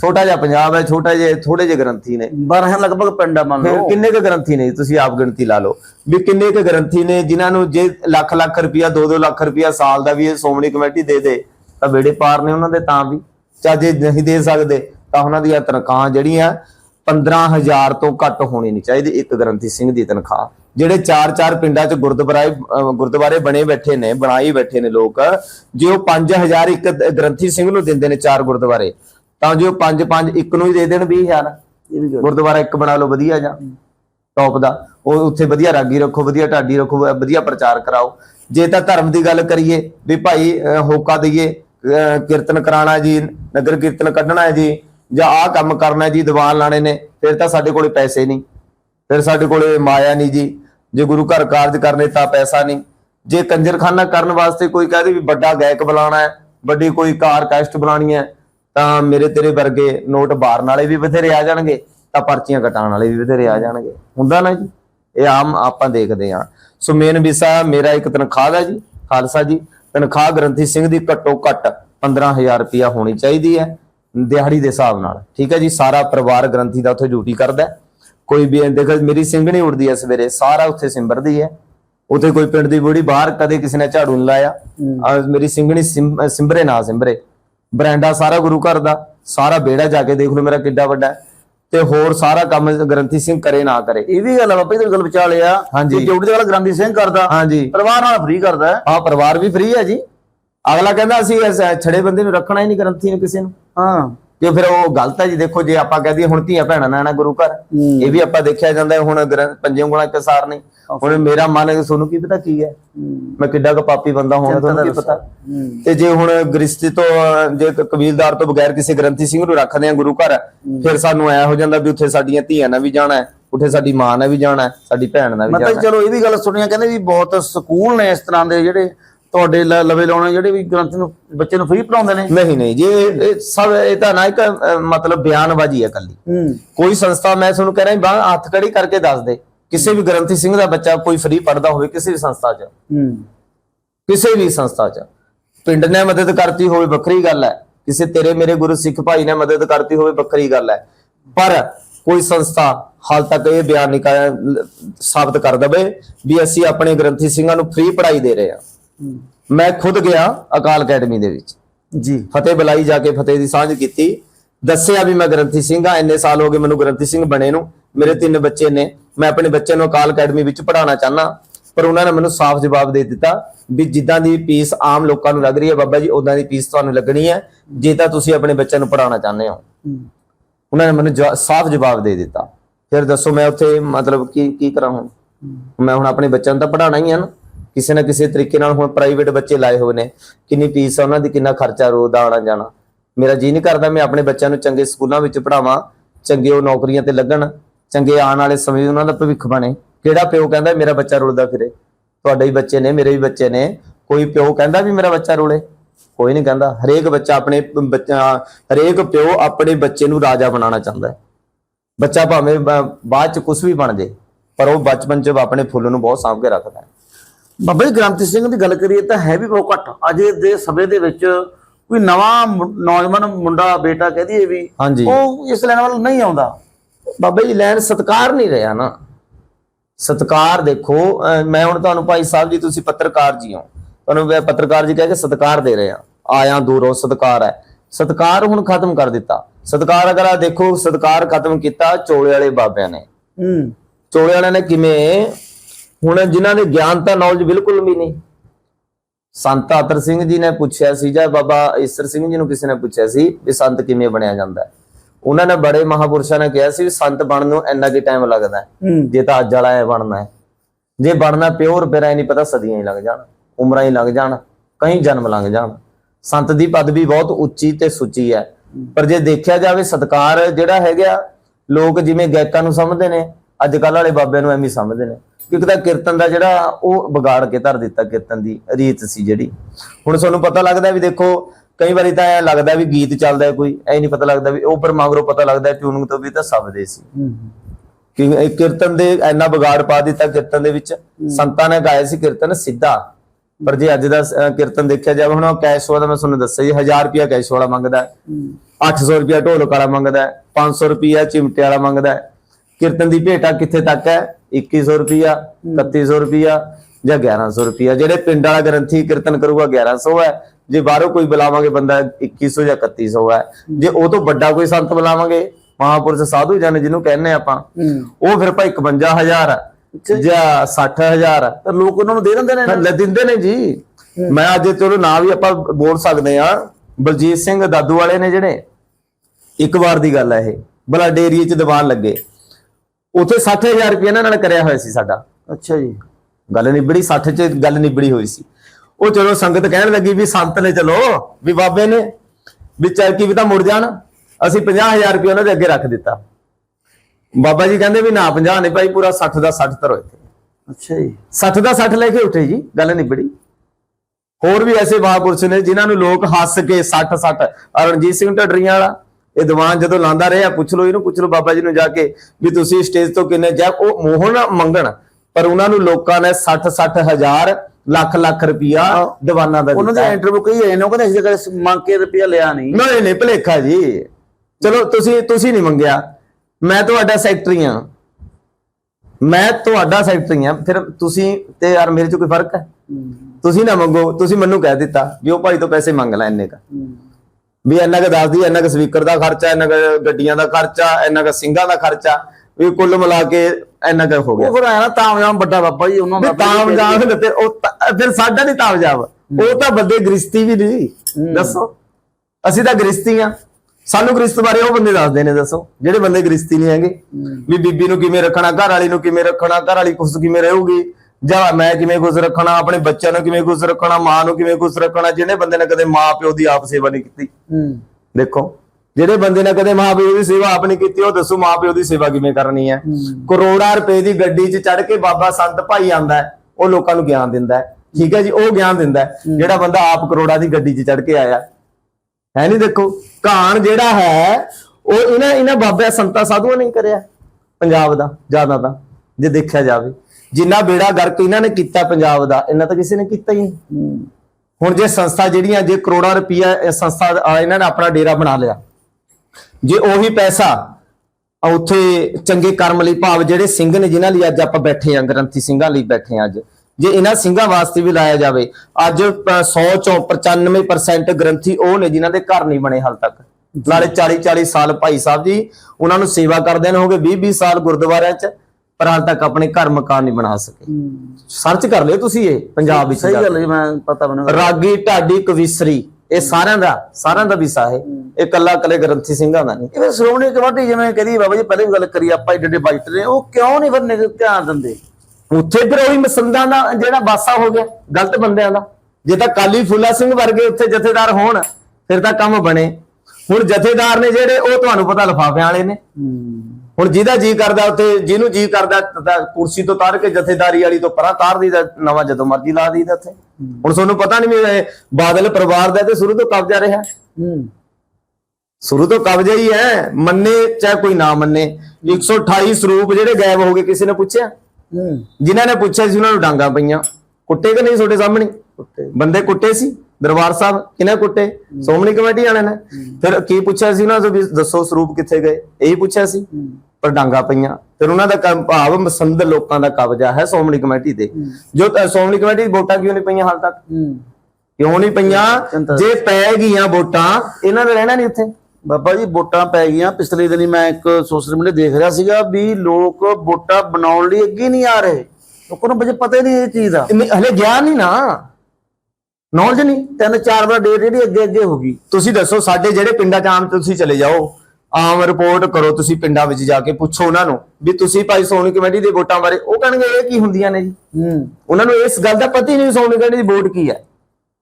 ਛੋਟਾ ਜਿਹਾ ਪੰਜਾਬ ਹੈ ਛੋਟਾ ਜਿਹਾ ਥੋੜੇ ਜਿਹੇ ਗ੍ਰੰਥੀ ਨੇ। 12 ਲਗਭਗ ਪਿੰਡਾਂ ਮੰਨ ਲਓ। ਕਿੰਨੇ ਕੁ ਗ੍ਰੰਥੀ ਨੇ ਤੁਸੀਂ ਆਪ ਗਿਣਤੀ ਲਾ ਲਓ। ਵੀ ਕਿੰਨੇ ਕੁ ਗ੍ਰੰਥੀ ਨੇ ਜਿਨ੍ਹਾਂ ਨੂੰ ਜੇ ਲੱਖ ਲੱਖ ਰੁਪਇਆ 2-2 ਲੱਖ ਰੁਪਇਆ ਸਾਲ ਦਾ ਵੀ ਇਹ ਸ਼੍ਰੋਮਣੀ ਕਮੇਟੀ ਦੇ ਦੇ ਤਾਂ ਬੇੜੇ ਪਾਰ ਨੇ ਉਹਨਾਂ ਦੇ ਤਾਂ ਵੀ। ਚਾਹ ਜੇ ਨਹੀਂ ਦੇ ਸਕਦੇ ਤਾਂ ਉਹਨਾਂ ਦੀਆਂ ਤਨਖਾਹਾਂ ਜਿਹੜੀਆਂ 15000 ਤੋਂ ਘੱਟ ਹੋਣੀ ਨਹੀਂ ਚਾਹੀਦੀ ਇੱਕ ਗ੍ਰੰਥੀ ਸਿੰਘ ਦੀ ਤਨਖਾਹ। ਜਿਹੜੇ ਚਾਰ ਚਾਰ ਪਿੰਡਾਂ 'ਚ ਗੁਰਦੁਆਰੇ ਗੁਰਦੁਆਰੇ ਬਣੇ ਬੈਠੇ ਨੇ ਬਣਾਈ ਬੈਠੇ ਨੇ ਲੋਕ ਜੇ ਉਹ 5000 ਇੱਕ ਗ੍ਰੰਥੀ ਸਿੰਘ ਨੂੰ ਦਿੰਦੇ ਨੇ ਚਾਰ ਗੁਰਦੁਆਰੇ ਤਾਂ ਜੇ ਉਹ 5 5 ਇੱਕ ਨੂੰ ਹੀ ਦੇ ਦੇਣ 20000 ਇਹ ਵੀ ਗੱਲ ਗੁਰਦੁਆਰਾ ਇੱਕ ਬਣਾ ਲਓ ਵਧੀਆ ਜਾਂ ਟੌਪ ਦਾ ਉਹ ਉੱਥੇ ਵਧੀਆ ਰਾਗੀ ਰੱਖੋ ਵਧੀਆ ਢਾਡੀ ਰੱਖੋ ਵਧੀਆ ਪ੍ਰਚਾਰ ਕਰਾਓ। ਜੇ ਤਾਂ ਧਰਮ ਦੀ ਗੱਲ ਕਰੀਏ ਵੀ ਭਾਈ ਹੋਕਾ ਦਈਏ ਕੀਰਤਨ ਕਰਾਣਾ ਜੀ ਨਗਰ ਕੀਰਤਨ ਕੱਢਣਾ ਹੈ ਜੀ ਜਾਂ ਆਹ ਕੰਮ ਕਰਨਾ ਹੈ ਜੀ ਦੀਵਾਨ ਲਾਣੇ ਨੇ ਫਿਰ ਤਾਂ ਸਾਡੇ ਕੋਲੇ ਪੈਸੇ ਨਹੀਂ। ਫਿਰ ਸਾਡੇ ਕੋਲੇ ਮਾਇਆ ਨਹੀਂ ਜੀ। ਜੇ ਗੁਰੂ ਘਰ ਕਾਰਜ ਕਰਨੇ ਤਾਂ ਪੈਸਾ ਨਹੀਂ। ਜੇ ਕੰਜਰਖਾਨਾ ਕਰਨ ਵਾਸਤੇ ਕੋਈ ਕਹਦੇ ਵੀ ਵੱਡਾ ਗਾਇਕ ਬੁਲਾਣਾ ਹੈ, ਵੱਡੀ ਕੋਈ ਕਾਰ ਕੈਸਟ ਬਣਾਣੀ ਹੈ, ਤਾਂ ਮੇਰੇ ਤੇਰੇ ਵਰਗੇ ਨੋਟ ਬਾਰਨ ਵਾਲੇ ਵੀ ਬਥੇਰੇ ਆ ਜਾਣਗੇ, ਤਾਂ ਪਰਚੀਆਂ ਕਟਾਉਣ ਵਾਲੇ ਵੀ ਬਥੇਰੇ ਆ ਜਾਣਗੇ। ਹੁੰਦਾ ਨਾ ਜੀ? ਇਹ ਆਮ ਆਪਾਂ ਦੇਖਦੇ ਹਾਂ। ਸੋ ਮੇਨ ਵਿਸ਼ਾ ਮੇਰਾ ਇੱਕ ਤਨਖਾਹ ਦਾ ਜੀ, ਖਾਲਸਾ ਜੀ। ਤਨਖਾਹ ਗ੍ਰੰਥੀ ਸਿੰਘ ਦੀ ਘੱਟੋ ਘੱਟ 15000 ਰੁਪਇਆ ਹੋਣੀ ਚਾਹੀਦੀ ਹੈ, ਦਿਹਾੜੀ ਦੇ ਹਿਸਾਬ ਨਾਲ। ਠੀਕ ਹੈ ਜੀ? ਸਾਰਾ ਪਰਿਵਾਰ ਗ੍ਰੰਥੀ ਦਾ ਉੱਥੇ ਡਿਊਟੀ ਕਰਦਾ ਹੈ। ਕੋਈ ਵੀ ਦੇਖੋ ਮੇਰੀ ਸਿੰਘਣੀ ਉੜਦੀ ਹੈ ਸਵੇਰੇ ਸਾਰਾ ਉੱਥੇ ਸਿੰਬਰਦੀ ਹੈ। ਉੱਥੇ ਕੋਈ ਪਿੰਡ ਦੀ ਬੁੜੀ ਬਾਹਰ ਕਦੇ ਕਿਸੇ ਨੇ ਝਾੜੂ ਨਹੀਂ ਲਾਇਆ। ਆਹ ਮੇਰੀ ਸਿੰਘਣੀ ਸਿੰਬਰੇ ਨਾ ਸਿੰਬਰੇ। ਬਰਾਂਡਾ ਸਾਰਾ ਗੁਰੂ ਘਰ ਦਾ ਸਾਰਾ ਬੇੜਾ ਜਾ ਕੇ ਦੇਖ ਲਓ ਮੇਰਾ ਕਿੱਡਾ ਵੱਡਾ ਤੇ ਹੋਰ ਸਾਰਾ ਕੰਮ ਗ੍ਰੰਥੀ ਸਿੰਘ ਕਰੇ ਨਾ ਕਰੇ। ਇਹ ਵੀ ਗੱਲ ਆ ਬਾਬਾ ਜੀ ਤੇ ਗੱਲ ਵਿਚਾਲੇ ਆ। ਹਾਂਜੀ। ਡਿਊਟੀ ਵਾਲਾ ਗ੍ਰਾਂਦੀ ਸਿੰਘ ਕਰਦਾ ਹਾਂਜੀ। ਪਰਿਵਾਰ ਨਾਲ ਫ੍ਰੀ ਕਰਦਾ ਹੈ। ਪਰਿਵਾਰ ਵੀ ਫ੍ਰੀ ਹੈ ਜੀ। ਅਗਲਾ ਕਹਿੰਦਾ ਅਸੀਂ ਛੜੇ ਬੰਦੇ ਨੂੰ ਰੱਖਣਾ ਹੀ ਨਹੀਂ ਗ੍ਰੰਥੀ ਨੂੰ ਕਿਸੇ ਨੂੰ। ਹਾਂ। ਜੇ ਫਿਰ ਉਹ ਗਲਤ ਹੈ ਜੀ ਦੇਖੋ ਜੇ ਆਪਾਂ ਕਹਿ ਦਈਏ ਹੁਣ ਧੀਆਂ ਭੈਣਾਂ ਨਾਲ ਨਾ ਗੁਰੂ ਘਰ। ਇਹ ਵੀ ਆਪਾਂ ਦੇਖਿਆ ਜਾਂਦਾ ਹੁਣ ਪੰਜੇ ਉਂਗਲਾਂ ਇੱਕ ਸਾਰ ਨਹੀਂ ਹੁਣ ਮੇਰਾ ਮਨ ਹੈ ਤੁਹਾਨੂੰ ਕੀ ਪਤਾ ਕੀ ਹੈ? ਮੈਂ ਕਿੱਡਾ ਕੁ ਪਾਪੀ ਬੰਦਾ ਹੋਵਾਂ ਤੁਹਾਨੂੰ ਕੀ ਪਤਾ? ਤੇ ਜੇ ਹੁਣ ਗ੍ਰਸਤੀ ਤੋਂ ਜੇ ਕਬੀਲਦਾਰ ਤੋਂ ਬਗੈਰ ਕਿਸੇ ਗ੍ਰੰਥੀ ਸਿੰਘ ਨੂੰ ਰੱਖਦੇ ਆ ਗੁਰੂ ਘਰ ਫਿਰ ਸਾਨੂੰ ਐ ਹੋ ਜਾਂਦਾ ਵੀ ਉੱਥੇ ਸਾਡੀਆਂ ਧੀਆਂ ਨਾਲ ਵੀ ਜਾਣਾ ਹੈ ਉੱਥੇ ਸਾਡੀ ਮਾਂ ਨਾਲ ਵੀ ਜਾਣਾ ਸਾਡੀ ਭੈਣ ਨਾਲ ਵੀ ਮਤਲਬ ਜਾਣਾ ਹੈ। ਚਲੋ ਇਹ ਵੀ ਗੱਲ ਸੁਣੀਆਂ ਕਹਿੰਦੇ ਵੀ ਬਹੁਤ ਸਕੂਲ ਨੇ ਇਸ ਤਰ੍ਹਾਂ ਦੇ ਜਿਹੜੇ ਤੁਹਾਡੇ ਲ- ਲਵੇ ਲਾਉਣੇ ਜਿਹੜੇ ਵੀ ਗ੍ਰੰਥੀ ਨੂੰ ਬੱਚੇ ਨੂੰ ਫ੍ਰੀ ਪੜਾਉਂਦੇ ਨੇ? ਨਹੀਂ ਨਹੀਂ ਜੀ ਇਹ ਇਹ ਸਭ ਇਹ ਤਾਂ ਨਾ ਇੱਕ ਮਤਲਬ ਬਿਆਨਬਾਜ਼ੀ ਹੈ ਕੱਲੀ ਹੂੰ। ਕੋਈ ਸੰਸਥਾ ਮੈਂ ਤੁਹਾਨੂੰ ਕਹਿ ਰਿਹਾ ਬਾਹ ਹੱਥ ਕੜੀ ਕਰਕੇ ਦੱਸ ਦੇ। ਕਿਸੇ ਵੀ ਗ੍ਰੰਥੀ ਸਿੰਘ ਦਾ ਬੱਚਾ ਕੋਈ ਫ੍ਰੀ ਪੜਦਾ ਹੋਵੇ ਕਿਸੇ ਵੀ ਸੰਸਥਾ 'ਚ। ਹੂੰ। ਕਿਸੇ ਵੀ ਸੰਸਥਾ 'ਚ। ਪਿੰਡ ਨੇ ਮਦਦ ਕਰਤੀ ਹੋਵੇ ਵੱਖਰੀ ਗੱਲ ਹੈ। ਕਿਸੇ ਤੇਰੇ ਮੇਰੇ ਗੁਰੂ ਸਿੱਖ ਭਾਈ ਨੇ ਮਦਦ ਕਰਤੀ ਹੋਵੇ ਵੱਖਰੀ ਗੱਲ ਹੈ। ਪਰ ਕੋਈ ਸੰਸਥਾ ਹਾਲ ਤੱਕ ਇਹ ਬਿਆਨ ਨਹੀਂ ਕਰ ਸਾਬਤ ਕਰ ਦਵੇ ਵੀ ਅਸੀਂ ਆਪਣੇ ਗ੍ਰੰਥੀ ਸਿੰਘਾਂ ਨੂੰ ਫ੍ਰੀ ਪੜ੍ਹਾਈ ਦੇ ਰਹੇ ਹਾਂ। ਮੈਂ ਖੁਦ ਗਿਆ ਅਕਾਲ ਅਕੈਡਮੀ ਦੇ ਵਿੱਚ। ਜੀ। ਫਤਿਹ ਬੁਲਾਈ ਜਾ ਕੇ ਫਤਿਹ ਦੀ ਸਾਂਝ ਕੀਤੀ। ਦੱਸਿਆ ਵੀ ਮੈਂ ਗ੍ਰੰਥੀ ਸਿੰਘ ਆ ਇੰਨੇ ਸਾਲ ਹੋ ਗਏ ਮੈਨੂੰ ਗ੍ਰੰਥੀ ਸਿੰਘ ਬਣੇ ਨੂੰ। ਮੇਰੇ ਤਿੰਨ ਬੱਚੇ ਨੇ। ਮੈਂ ਆਪਣੇ ਬੱਚੇ ਨੂੰ ਅਕਾਲ ਅਕੈਡਮੀ ਵਿੱਚ ਪੜਾਉਣਾ ਚਾਹਨਾ ਪਰ ਉਹਨਾਂ ਨੇ ਮੈਨੂੰ ਸਾਫ਼ ਜਵਾਬ ਦੇ ਦਿੱਤਾ ਵੀ ਜਿੱਦਾਂ ਦੀ ਫੀਸ ਆਮ ਲੋਕਾਂ ਨੂੰ ਲੱਗ ਰਹੀ ਹੈ ਬਾਬਾ ਜੀ ਉਦਾਂ ਦੀ ਫੀਸ ਤੁਹਾਨੂੰ ਲੱਗਣੀ ਹੈ ਜੇ ਤਾਂ ਤੁਸੀਂ ਆਪਣੇ ਬੱਚਿਆਂ ਨੂੰ ਪੜਾਉਣਾ ਚਾਹੁੰਦੇ ਹੋ। ਉਹਨਾਂ ਨੇ ਮੈਨੂੰ ਸਾਫ਼ ਜਵਾਬ ਦੇ ਦਿੱਤਾ। ਫਿਰ ਦੱਸੋ ਮੈਂ ਉੱਥੇ ਮਤਲਬ ਕੀ ਕੀ ਕਰਾਂ ਹੁਣ? ਮੈਂ ਹੁਣ ਆਪਣੇ ਬੱਚਿਆਂ ਨੂੰ ਤਾਂ ਪੜਾਉਣਾ ਹੀ ਹੈ ਨਾ। ਕਿਸੇ ਨਾ ਕਿਸੇ ਤਰੀਕੇ ਨਾਲ ਹੁਣ ਪ੍ਰਾਈਵੇਟ ਬੱਚੇ ਲਾਏ ਹੋਏ ਨੇ। ਕਿੰਨੀ ਫੀਸ ਆ ਉਹਨਾਂ ਦੀ, ਕਿੰਨਾ ਖਰਚਾ ਰੋਜ਼ ਦਾ ਆਣਾ ਜਾਣਾ। ਮੇਰਾ ਜੀ ਨਹੀਂ ਕਰਦਾ ਮੈਂ ਆਪਣੇ ਬੱਚਿਆਂ ਨੂੰ ਚੰਗੇ ਸਕੂਲਾਂ ਵਿੱਚ ਪੜਾਵਾਂ ਚੰਗੇ ਉਹ ਨੌਕਰੀਆਂ ਤੇ ਲੱਗਣ, ਚੰਗੇ ਆਉਣ ਵਾਲੇ ਸਮੇਂ ਉਹਨਾਂ ਦਾ ਭਵਿੱਖ ਬਣੇ। ਕਿਹੜਾ ਪਿਓ ਕਹਿੰਦਾ ਮੇਰਾ ਬੱਚਾ ਰੁਲਦਾ ਫਿਰੇ? ਤੁਹਾਡੇ ਵੀ ਬੱਚੇ ਨੇ, ਮੇਰੇ ਵੀ ਬੱਚੇ ਨੇ। ਕੋਈ ਪਿਓ ਕਹਿੰਦਾ ਵੀ ਮੇਰਾ ਬੱਚਾ ਰੁਲੇ? ਕੋਈ ਨਹੀਂ ਕਹਿੰਦਾ। ਹਰੇਕ ਬੱਚਾ ਆਪਣੇ ਹਰੇਕ ਪਿਓ ਆਪਣੇ ਬੱਚੇ ਨੂੰ ਰਾਜਾ ਬਣਾਉਣਾ ਚਾਹੁੰਦਾ ਹੈ। ਬੱਚਾ ਭਾਵੇਂ ਬਾਅਦ ਚ ਕੁਝ ਵੀ ਬਣ ਜੇ ਪਰ ਉਹ ਬਚਪਨ ਚ ਆਪਣੇ ਫੁੱਲ ਨੂੰ ਬਹੁਤ ਸਾਂਭ ਕੇ ਰੱਖਦਾ ਹੈ। ਬਾਬਾ ਜੀ ਗ੍ਰੰਥੀ ਸਿੰਘ ਦੀ ਗੱਲ ਕਰੀਏ ਤਾਂ ਹੈ ਵੀ ਬਹੁਤ ਘੱਟ। ਅੱਜ ਦੇ ਸਮੇਂ ਦੇ ਵਿੱਚ ਕੋਈ ਨਵਾਂ ਨੌਜਵਾਨ ਮੁੰਡਾ ਬੇਟਾ ਕਹਿ ਦਈਏ ਵੀ ਉਹ ਇਸ ਲੈਣ ਵੱਲ ਨਹੀਂ ਆਉਂਦਾ। ਬਾਬਾ ਜੀ ਲੈਣ ਸਤਕਾਰ ਨਹੀਂ ਰਿਹਾ ਨਾ। ਸਤਕਾਰ ਦੇਖੋ ਮੈਂ ਹੁਣ ਤੁਹਾਨੂੰ ਭਾਈ ਸਾਹਿਬ ਜੀ ਤੁਸੀਂ ਪੱਤਰਕਾਰ ਜੀ ਹੋ। ਤੁਹਾਨੂੰ ਮੈਂ ਪੱਤਰਕਾਰ ਜੀ ਕਹਿ ਕੇ ਸਤਕਾਰ ਦੇ ਰਹੇ। ਆ ਆਇਆ ਦੂਰੋਂ ਸਤਕਾਰ ਹੈ। ਸਤਕਾਰ ਹੁਣ ਖਤਮ ਕਰ ਦਿੱਤਾ। ਸਤਕਾਰ ਅਗਰ ਆ ਦੇਖੋ ਸਤਕਾਰ ਖਤਮ ਕੀਤਾ ਚੋਲੇ ਵਾਲੇ ਬਾਬਿਆਂ ਨੇ। ਹੂੰ। ਚੋਲੇ ਵਾਲਿਆਂ ਨੇ ਕਿਵੇਂ ਹੁਣ ਜਿਨ੍ਹਾਂ ਦੇ ਗਿਆਨ ਤਾਂ ਨੌਲੇਜ ਬਿਲਕੁਲ ਵੀ ਨਹੀਂ। ਸੰਤ ਆਤਰ ਸਿੰਘ ਜੀ ਨੇ ਪੁੱਛਿਆ ਸੀ ਜਾਂ ਬਾਬਾ ਈਸਰ ਸਿੰਘ ਜੀ ਨੂੰ ਕਿਸੇ ਨੇ ਪੁੱਛਿਆ ਸੀ ਵੀ ਸੰਤ ਕਿਵੇਂ ਬਣਿਆ ਜਾਂਦਾ ਹੈ। ਉਹਨਾਂ ਨੇ ਬੜੇ ਮਹਾਪੁਰਸ਼ਾਂ ਨੇ ਕਿਹਾ ਸੀ ਵੀ ਸੰਤ ਬਣਨ ਨੂੰ ਇੰਨਾ ਕੀ ਟਾਈਮ ਲੱਗਦਾ ਜੇ ਤਾਂ ਅੱਜ ਵਾਲਾ ਹੈ ਬਣਨਾ ਹੈ। ਜੇ ਬਣਨਾ ਪਿਓਰ ਫਿਰ ਐ ਨਹੀਂ ਪਤਾ ਸਦੀਆਂ ਹੀ ਲੱਗ ਜਾਣ ਉਮਰਾਂ ਹੀ ਲੱਗ ਜਾਣ ਕਈ ਜਨਮ ਲੰਘ ਜਾਣ। ਸੰਤ ਦੀ ਪਦਵੀ ਬਹੁਤ ਉੱਚੀ ਤੇ ਸੁੱਚੀ ਹੈ। ਪਰ ਜੇ ਦੇਖਿਆ ਜਾਵੇ ਸਤਕਾਰ ਜਿਹੜਾ ਹੈਗਾ ਲੋਕ ਜਿਵੇਂ ਗਾਇਕਾਂ ਨੂੰ ਸਮਝਦੇ ਨੇ ਅੱਜ ਕੱਲ ਵਾਲੇ ਬਾਬਿਆਂ ਨੂੰ ਐਵੇਂ ਸਮਝਦੇ ਨੇ। ਕਿਉਂਕਿ ਤਾਂ ਕੀਰਤਨ ਦਾ ਜਿਹੜਾ ਉਹ ਵਿਗਾੜ ਕੇ ਧਰ ਦਿੱਤਾ ਕੀਰਤਨ ਦੀ ਰੀਤ ਸੀ ਜਿਹੜੀ। ਹੁਣ ਤੁਹਾਨੂੰ ਪਤਾ ਲੱਗਦਾ ਵੀ ਦੇਖੋ ਕਈ ਵਾਰੀ ਤਾਂ ਐ ਲੱਗਦਾ ਵੀ ਗੀਤ ਚੱਲਦਾ ਕੋਈ ਐ ਨਹੀਂ ਪਤਾ ਲੱਗਦਾ ਵੀ ਉਹ ਪਰ ਮਗਰੋਂ ਪਤਾ ਲੱਗਦਾ ਟਿਊਨਿੰਗ ਤੋਂ ਵੀ ਤਾਂ ਸ਼ਬਦ ਸੀ। ਕਿ ਕੀਰਤਨ ਦੇ ਇੰਨਾ ਵਿਗਾੜ ਪਾ ਦਿੱਤਾ ਕੀਰਤਨ ਦੇ ਵਿੱਚ। ਸੰਤਾਂ ਨੇ ਗਾਇਆ ਸੀ ਕੀਰਤਨ ਸਿੱਧਾ। ਪਰ ਜੇ ਅੱਜ ਦਾ ਕੀਰਤਨ ਦੇਖਿਆ ਜਾਵੇ ਹੁਣ ਉਹ ਕੈਸ਼ ਵਾਲਾ ਮੈਂ ਤੁਹਾਨੂੰ ਦੱਸਿਆ ਜੀ 1000 ਰੁਪਿਆ ਕੈਸ਼ ਵਾਲਾ ਮੰਗਦਾ ਹੈ। 800 ਰੁਪਿਆ ਢੋਲਕ ਵਾਲਾ ਮੰਗਦਾ ਹੈ 500 ਰੁਪਿਆ ਚਿਮਟੇ ਵਾਲਾ ਮੰਗਦਾ ਕੀਰਤਨ ਦੀ ਭੇਟਾ ਕਿੱਥੇ ਤੱਕ ਹੈ? 2100 ਰੁਪਿਆ 3100 ਰੁਪਿਆ ਜਾਂ 1100 ਰੁਪਿਆ ਜਿਹੜੇ ਪਿੰਡ ਵਾਲਾ ਗ੍ਰੰਥੀ ਕੀਰਤਨ ਕਰੂਗਾ 1100 ਹੈ। ਜੇ ਬਾਹਰੋਂ ਕੋਈ ਬੁਲਾਵਾਂਗੇ ਬੰਦਾ 2100 ਜਾਂ 3100 ਹੈ। ਜੇ ਉਹ ਤੋਂ ਵੱਡਾ ਕੋਈ ਸੰਤ ਬੁਲਾਵਾਂਗੇ ਮਹਾਪੁਰਸ਼ ਸਾਧੂ ਜਨ ਜਿਹਨੂੰ ਕਹਿੰਦੇ ਆਪਾਂ ਉਹ ਫਿਰ ਭਾਈ 51000 ਜਾਂ। 60000 ਤਾਂ ਲੋਕ ਉਹਨਾਂ ਨੂੰ ਦੇ ਦਿੰਦੇ ਨੇ ਦਿੰਦੇ ਨੇ ਜੀ। ਮੈਂ ਅੱਜ ਚਲੋ ਨਾ ਵੀ ਆਪਾਂ ਬੋਲ ਸਕਦੇ ਆ ਬਲਜੀਤ ਸਿੰਘ ਦਾਦੂ ਵਾਲੇ ਨੇ ਜਿਹੜੇ। ਇੱਕ ਵਾਰ ਦੀ ਗੱਲ ਹੈ ਇਹ। ਬਲੱਡ ਏਰੀਆ 'ਚ ਦੀਵਾਨ ਲੱਗੇ। ਉੱਥੇ 60000 ਰੁਪਏ ਇਹਨਾਂ ਨਾਲ ਕਰਿਆ ਹੋਇਆ ਸੀ ਸਾਡਾ। ਅੱਛਾ ਜੀ। ਗੱਲ ਨਿਬੜੀ 60 'ਚ ਗੱਲ ਨਿਬੜੀ ਹੋਈ ਸੀ। ਉਹ ਚਲੋ ਸੰਗਤ ਕਹਿਣ ਲੱਗੀ ਵੀ ਸੰਤ ਨੇ ਚਲੋ ਵੀ ਬਾਬੇ ਨੇ ਵੀ ਚੱਲ ਕੀ ਵੀ ਤਾਂ ਮੁੜ ਜਾਣ। ਅਸੀਂ 50000 ਰੁਪਏ ਉਹਨਾਂ ਦੇ ਅੱਗੇ ਰੱਖ ਦਿੱਤਾ। ਬਾਬਾ ਜੀ ਕਹਿੰਦੇ ਵੀ ਨਾ 50 ਨਹੀਂ ਭਾਈ ਪੂਰਾ 60 ਦਾ 60 ਧਰੋ ਇੱਥੇ। ਅੱਛਾ ਜੀ। 60 ਦਾ 60 ਲੈ ਕੇ ਉੱਠੇ ਜੀ ਗੱਲ ਨਿਬੜੀ। ਹੋਰ ਵੀ ਐਸੇ ਮਹਾਂਪੁਰਸ਼ ਨੇ ਜਿਨ੍ਹਾਂ ਨੂੰ ਲੋਕ ਹੱਸ ਕੇ 60 60 ਰਣਜੀਤ ਸਿੰਘ ਢੱਡਰੀਆਂ ਵਾਲਾ ਇਹ ਦੀਵਾਨ ਜਦੋਂ ਲਾਂਦਾ ਰਿਹਾ ਪੁੱਛ ਲਓ ਇਹਨੂੰ ਪੁੱਛ ਲਓ ਬਾਬਾ ਜੀ ਨੂੰ ਜਾ ਕੇ ਵੀ ਤੁਸੀਂ ਸਟੇਜ ਤੋਂ ਕਿੰਨੇ ਜਾ ਉਹ ਮੋਹਨ ਨਾ ਮੰਗਣ ਪਰ ਉਹਨਾਂ ਨੂੰ ਲੋਕਾਂ ਨੇ 60 60 ਹਜ਼ਾਰ ਲੱਖ ਲੱਖ ਰੁਪਿਆ ਦੀਵਾਨਾਂ ਦਾ ਉਹਨਾਂ ਦੇ। ਇੰਟਰਵਿਊ ਕਹੀ ਹੈ ਨੇ ਉਹ ਕਹਿੰਦੇ ਅਸੀਂ ਕਦੇ ਮੰਗ ਕੇ ਰੁਪਿਆ ਲਿਆ ਨਹੀਂ। ਨਹੀਂ ਨਹੀਂ ਭਲੇਖਾ ਜੀ। ਚਲੋ ਤੁਸੀਂ ਤੁਸੀਂ ਨਹੀਂ ਮੰਗਿਆ। ਮੈਂ ਤੁਹਾਡਾ ਸੈਕਟਰੀ ਆ ਮੈਂ ਤੁਹਾਡਾ ਸੈਕਟਰੀ ਆ ਫਿਰ ਤੁਸੀਂ ਤੇ ਯਾਰ ਮੇਰੇ ਚ ਕੋਈ ਫ਼ਰਕ ਹੈ? ਤੁਸੀਂ ਨਾ ਮੰਗੋ ਤੁਸੀਂ ਮੈਨੂੰ ਕਹਿ ਦਿੱਤਾ ਵੀ ਉਹ ਭਾਈ ਤੋਂ ਪੈਸੇ ਮੰਗ ਲੈ ਇੰਨੇ ਕਾ। ਵੀ ਇੰਨਾ ਕੁ ਦੱਸਦੀ ਇੰਨਾ ਕੁ ਸਪੀਕਰ ਦਾ ਖਰਚਾ ਇੰਨਾ ਕੁ ਗੱਡੀਆਂ ਦਾ ਖਰਚਾ ਇੰਨਾ ਕੁ ਸਿੰਘਾਂ ਦਾ ਖਰਚਾ ਵੀ ਕੁੱਲ ਮਿਲਾ ਕੇ ਇੰਨਾ ਕੁ ਹੋ ਗਿਆ। ਉਹ ਫਿਰ ਆਇਆ ਨਾ ਤਾਮਜਾਮ ਵੱਡਾ ਬਾਬਾ ਜੀ ਉਹਨਾਂ ਵੀ ਤਾਮਜਾਬ ਫਿਰ ਉਹ ਤਾਂ- ਫਿਰ ਸਾਡਾ ਨਹੀਂ ਤਾਮਜਾਬ ਉਹ ਤਾਂ ਬੰਦੇ ਗ੍ਰਿਸ਼ਤੀ ਵੀ ਨਹੀਂ। ਦੱਸੋ। ਅਸੀਂ ਤਾਂ ਗ੍ਰਿਸ਼ਤੀ ਆ। ਸਾਨੂੰ ਗ੍ਰਿਸ਼ਤ ਬਾਰੇ ਉਹ ਬੰਦੇ ਦੱਸਦੇ ਨੇ ਦੱਸੋ। ਜਿਹੜੇ ਬੰਦੇ ਗ੍ਰਿਸ਼ਤੀ ਨਹੀਂ ਹੈਗੇ। ਵੀ ਬੀਬੀ ਨੂੰ ਕਿਵੇਂ ਰੱਖਣਾ ਘਰ ਵਾਲੀ ਨੂੰ ਕਿਵੇਂ ਰੱਖਣਾ ਘਰ ਵਾਲੀ ਖੁਸ਼ ਕਿਵੇਂ ਰਹੂਗੀ। ਜਾਂ ਮੈਂ ਕਿਵੇਂ ਖੁਸ਼ ਰੱਖਣਾ ਆਪਣੇ ਬੱਚਿਆਂ ਨੂੰ ਕਿਵੇਂ ਖੁਸ਼ ਰੱਖਣਾ ਮਾਂ ਨੂੰ ਕਿਵੇਂ ਖੁਸ਼ ਰੱਖਣਾ ਜਿਹੜੇ ਬੰਦੇ ਨੇ ਕਦੇ ਮਾਂ ਪਿਓ ਦੀ ਆਪ ਸੇਵਾ ਨਹੀਂ ਕੀਤੀ। ਦੇਖੋ ਜਿਹੜੇ ਬੰਦੇ ਨੇ ਕਦੇ ਮਾਂ ਪਿਓ ਦੀ ਸੇਵਾ ਆਪ ਨਹੀਂ ਕੀਤੀ ਉਹ ਦੱਸੋ ਮਾਂ ਪਿਓ ਦੀ ਸੇਵਾ ਕਿਵੇਂ ਕਰਨੀ ਹੈ। ਕਰੋੜਾਂ ਰੁਪਏ ਦੀ ਗੱਡੀ 'ਚ ਚੜ ਕੇ ਬਾਬਾ ਸੰਤ ਭਾਈ ਆਂਦਾ ਉਹ ਲੋਕਾਂ ਨੂੰ ਗਿਆਨ ਦਿੰਦਾ ਹੈ। ਠੀਕ ਹੈ ਜੀ ਉਹ ਗਿਆਨ ਦਿੰਦਾ ਜਿਹੜਾ ਬੰਦਾ ਆਪ ਕਰੋੜਾਂ ਦੀ ਗੱਡੀ 'ਚ ਚੜ ਕੇ ਆਇਆ। ਹੈ ਨਹੀਂ ਦੇਖੋ ਕਹਾਣ ਜਿਹੜਾ ਹੈ ਉਹ ਇਹਨਾਂ ਇਹਨਾਂ ਬਾਬਿਆਂ ਸੰਤਾਂ ਸਾਧੂਆਂ ਨੇ ਕਰਿਆ ਪੰਜਾਬ ਦਾ ਜ਼ਿਆਦਾ ਤਾਂ ਜੇ ਦੇਖਿਆ ਜਾਵੇ। ਜਿੰਨਾ ਬੇੜਾ ਗਰਕ ਇਹਨਾਂ ਨੇ ਕੀਤਾ ਪੰਜਾਬ ਦਾ ਇਹਨਾਂ ਤਾਂ ਕਿਸੇ ਨੇ ਕੀਤਾ ਹੀ ਨਹੀਂ। ਹੁਣ ਜੇ ਸੰਸਥਾ ਜਿਹੜੀਆਂ ਜੇ ਕਰੋੜਾਂ ਰੁਪਈਆ ਇਹ ਸੰਸਥਾ ਇਹਨਾਂ ਨੇ ਆਪਣਾ ਡੇਰਾ ਬਣਾ ਲਿਆ। ਜੇ ਉਹੀ ਪੈਸਾ ਉੱਥੇ ਚੰਗੇ ਕਰਮ ਲਈ ਭਾਵ ਜਿਹੜੇ ਸਿੰਘ ਨੇ ਜਿਨ੍ਹਾਂ ਲਈ ਅੱਜ ਆਪਾਂ ਬੈਠੇ ਆਂ ਗ੍ਰੰਥੀ ਸਿੰਘਾਂ ਲਈ ਬੈਠੇ ਆਂ ਅੱਜ ਜੇ ਇਹਨਾਂ ਸਿੰਘਾਂ ਵਾਸਤੇ ਵੀ ਲਾਇਆ ਜਾਵੇ ਅੱਜ ਅ, 100 ਚੋਂ 95% ਗ੍ਰੰਥੀ ਉਹ ਨੇ ਜਿਨ੍ਹਾਂ ਦੇ ਘਰ ਨਹੀਂ ਬਣੇ ਹਾਲ ਤੱਕ। ਨਾਲੇ 40 40 ਸਾਲ ਭਾਈ ਸਾਹਿਬ ਜੀ ਉਹਨਾਂ ਨੂੰ ਸੇਵਾ ਕਰਦੇ ਨੇ ਹੋਗੇ 20 20 ਸਾਲ ਗੁਰਦੁਆਰਿਆਂ 'ਚ। ਪਰ ਹਾਲ ਤੱਕ ਆਪਣੇ ਘਰ ਮਕਾਨ ਨਹੀਂ ਬਣਾ ਸਕੇ। ਸਰਚ ਕਰ ਲਿਓ ਤੁਸੀਂ ਇਹ ਪੰਜਾਬ ਵਿੱਚ ਸਹੀ। ਗੱਲ ਜੀ, ਮੈਂ ਪਤਾ ਮੈਨੂੰ ਰਾਗੀ ਢਾਡੀ ਕਵਿਸਰੀ ਇਹ ਸਾਰਿਆਂ ਦਾ ਸਾਰਿਆਂ ਦਾ ਵਿਸਾ ਹੈ। ਇਹ ਕੱਲਾ ਕੱਲੇ ਗ੍ਰੰਥੀ ਸਿੰਘਾਂ ਦਾ ਨਹੀਂ। ਇਹ ਸ਼੍ਰੋਮਣੀ ਕਮੇਟੀ ਜਿਵੇਂ ਕਹਦੀ ਬਾਬਾ ਜੀ ਪਹਿਲੇ ਵੀ ਗੱਲ ਕਰੀ ਆਪਾਂ ਏਡੇ ਏਡੇ ਬਾਈਟ ਨੇ ਉਹ ਕਿਉਂ ਨਹੀਂ ਫਿਰ ਧਿਆਨ ਦਿੰਦੇ? ਉੱਥੇ ਫਿਰ ਉਹੀ ਮਸੰਦਾਂ ਦਾ ਜਿਹੜਾ ਬਾਸਾ ਹੋ ਗਿਆ ਗਲਤ ਬੰਦਿਆਂ ਦਾ। ਜੇ ਤਾਂ ਕਾਲੀ ਫੁੱਲਾ ਸਿੰਘ ਵਰਗੇ ਉੱਥੇ ਜਥੇਦਾਰ ਹੋਣ ਫਿਰ ਤਾਂ ਕੰਮ ਬਣੇ। ਹੁਣ ਜਥੇਦਾਰ ਨੇ ਜਿਹੜੇ ਉਹ ਤੁਹਾਨੂੰ ਪਤਾ ਲਫਾਫਿਆਂ ਵਾਲੇ ਨੇ। ਹੁਣ ਜਿਹਦਾ ਜੀ ਕਰਦਾ ਉੱਥੇ ਜਿਹਨੂੰ ਜੀ ਕਰਦਾ ਕੁਰਸੀ ਤੋਂ ਤਾਰ ਕੇ ਜਥੇਦਾਰੀ ਵਾਲੀ ਤੋਂ ਪਰਾਂ ਤਾਰ ਦੀਦਾ ਨਵਾਂ ਜਦੋਂ ਮਰਜ਼ੀ ਲਾ ਦੀਦਾ ਉੱਥੇ। ਹੁਣ ਤੁਹਾਨੂੰ ਪਤਾ ਨਹੀਂ ਵੀ ਬਾਦਲ ਪਰਿਵਾਰ ਦਾ ਤੇ ਸ਼ੁਰੂ ਤੋਂ ਕਬਜ਼ਾ ਰਿਹਾ। ਸ਼ੁਰੂ ਤੋਂ ਕਬਜ਼ਾ ਹੀ ਹੈ ਮੰਨੇ ਚਾਹੇ ਕੋਈ ਨਾ ਮੰਨੇ। 128 ਸਰੂਪ ਜਿਹੜੇ ਗਾਇਬ ਹੋ ਗਏ ਕਿਸੇ ਨੇ ਪੁੱਛਿਆ? ਜਿਨ੍ਹਾਂ ਨੇ ਪੁੱਛਿਆ ਸੀ ਉਹਨਾਂ ਨੂੰ ਡਾਂਗਾ ਪਈਆਂ। ਕੁੱਟੇ ਕਿ ਨਹੀਂ ਤੁਹਾਡੇ ਸਾਹਮਣੇ? ਬੰਦੇ ਕੁੱਟੇ ਸੀ? ਦਰਬਾਰ ਸਾਹਿਬ ਕਿਹਨੇ ਕੁੱਟੇ? ਸੋਮਣੀ ਕਮੇਟੀ ਵਾਲਿਆਂ ਨੇ। ਫਿਰ ਕੀ ਪੁੱਛਿਆ ਸੀ ਉਹਨਾਂ ਤੋਂ ਵੀ ਦੱਸੋ ਸਰੂਪ ਕਿੱਥੇ ਗਏ? ਇਹੀ ਪੁੱਛਿਆ ਸੀ। ਪਰ ਡਾਂਗਾ ਪਈਆਂ। ਫਿਰ ਉਹਨਾਂ ਦਾ ਭਾਵ ਮਸੰਦ ਲੋਕਾਂ ਦਾ ਕਬਜ਼ਾ ਹੈ ਸੋਮਣੀ ਕਮੇਟੀ ਤੇ। ਜੋ ਤਾਂ ਸੋਮਣੀ ਕਮੇਟੀ ਦੀ ਵੋਟਾਂ ਕਿਉਂ ਨਹੀਂ ਪਈਆਂ ਹਾਲ ਤੱਕ? ਕਿਉਂ ਨਹੀਂ ਪਈਆਂ? ਜੇ ਪੈ ਗਈਆਂ ਵੋਟਾਂ ਇਹਨਾਂ ਨੇ ਰਹਿਣਾ ਨਹੀਂ ਉੱਥੇ। ਬਾਬਾ ਜੀ ਵੋਟਾਂ ਪੈ ਗਈਆਂ। ਪਿਛਲੇ ਦਿਨੀ ਮੈਂ ਇੱਕ ਸੋਸ਼ਲ ਮੀਡੀਆ ਦੇਖ ਰਿਹਾ ਸੀਗਾ ਵੀ ਲੋਕ ਵੋਟਾਂ ਬਣਾਉਣ ਲਈ ਅੱਗੇ ਨਹੀਂ ਆ ਰਹੇ। ਲੋਕਾਂ ਨੂੰ ਬਜੇ ਪਤਾ ਨਹੀਂ ਇਹ ਚੀਜ਼ ਦਾ। ਨਹੀਂ, ਹਲੇ ਗਿਆ ਨਹੀਂ ਨਾ। ਨੌਲੇਜ ਨਹੀਂ ਤਿੰਨ ਚਾਰ ਵਾਰ ਡੇਟ ਜਿਹੜੀ ਅੱਗੇ ਅੱਗੇ ਹੋ ਗਈ। ਤੁਸੀਂ ਦੱਸੋ ਸਾਡੇ ਜਿਹੜੇ ਪਿੰਡਾਂ 'ਚ ਆਮ ਤੁਸੀਂ ਚਲੇ ਜਾਓ ਆਮ ਰਿਪੋਰਟ ਕਰੋ ਤੁਸੀਂ ਪਿੰਡਾਂ ਵਿੱਚ ਜਾ ਕੇ ਪੁੱਛੋ ਉਹਨਾਂ ਨੂੰ ਵੀ ਤੁਸੀਂ ਭਾਈ ਸੋਨੀ ਕਮੇਟੀ ਦੇ ਵੋਟਾਂ ਬਾਰੇ ਉਹ ਕਹਿਣਗੇ ਇਹ ਕੀ ਹੁੰਦੀਆਂ ਨੇ ਜੀ? ਹੂੰ। ਉਹਨਾਂ ਨੂੰ ਇਸ ਗੱਲ ਦਾ ਪਤਾ ਹੀ ਨਹੀਂ ਸੋਨੀ ਕਮੇਟੀ ਦੀ ਵੋਟ ਕੀ ਹੈ।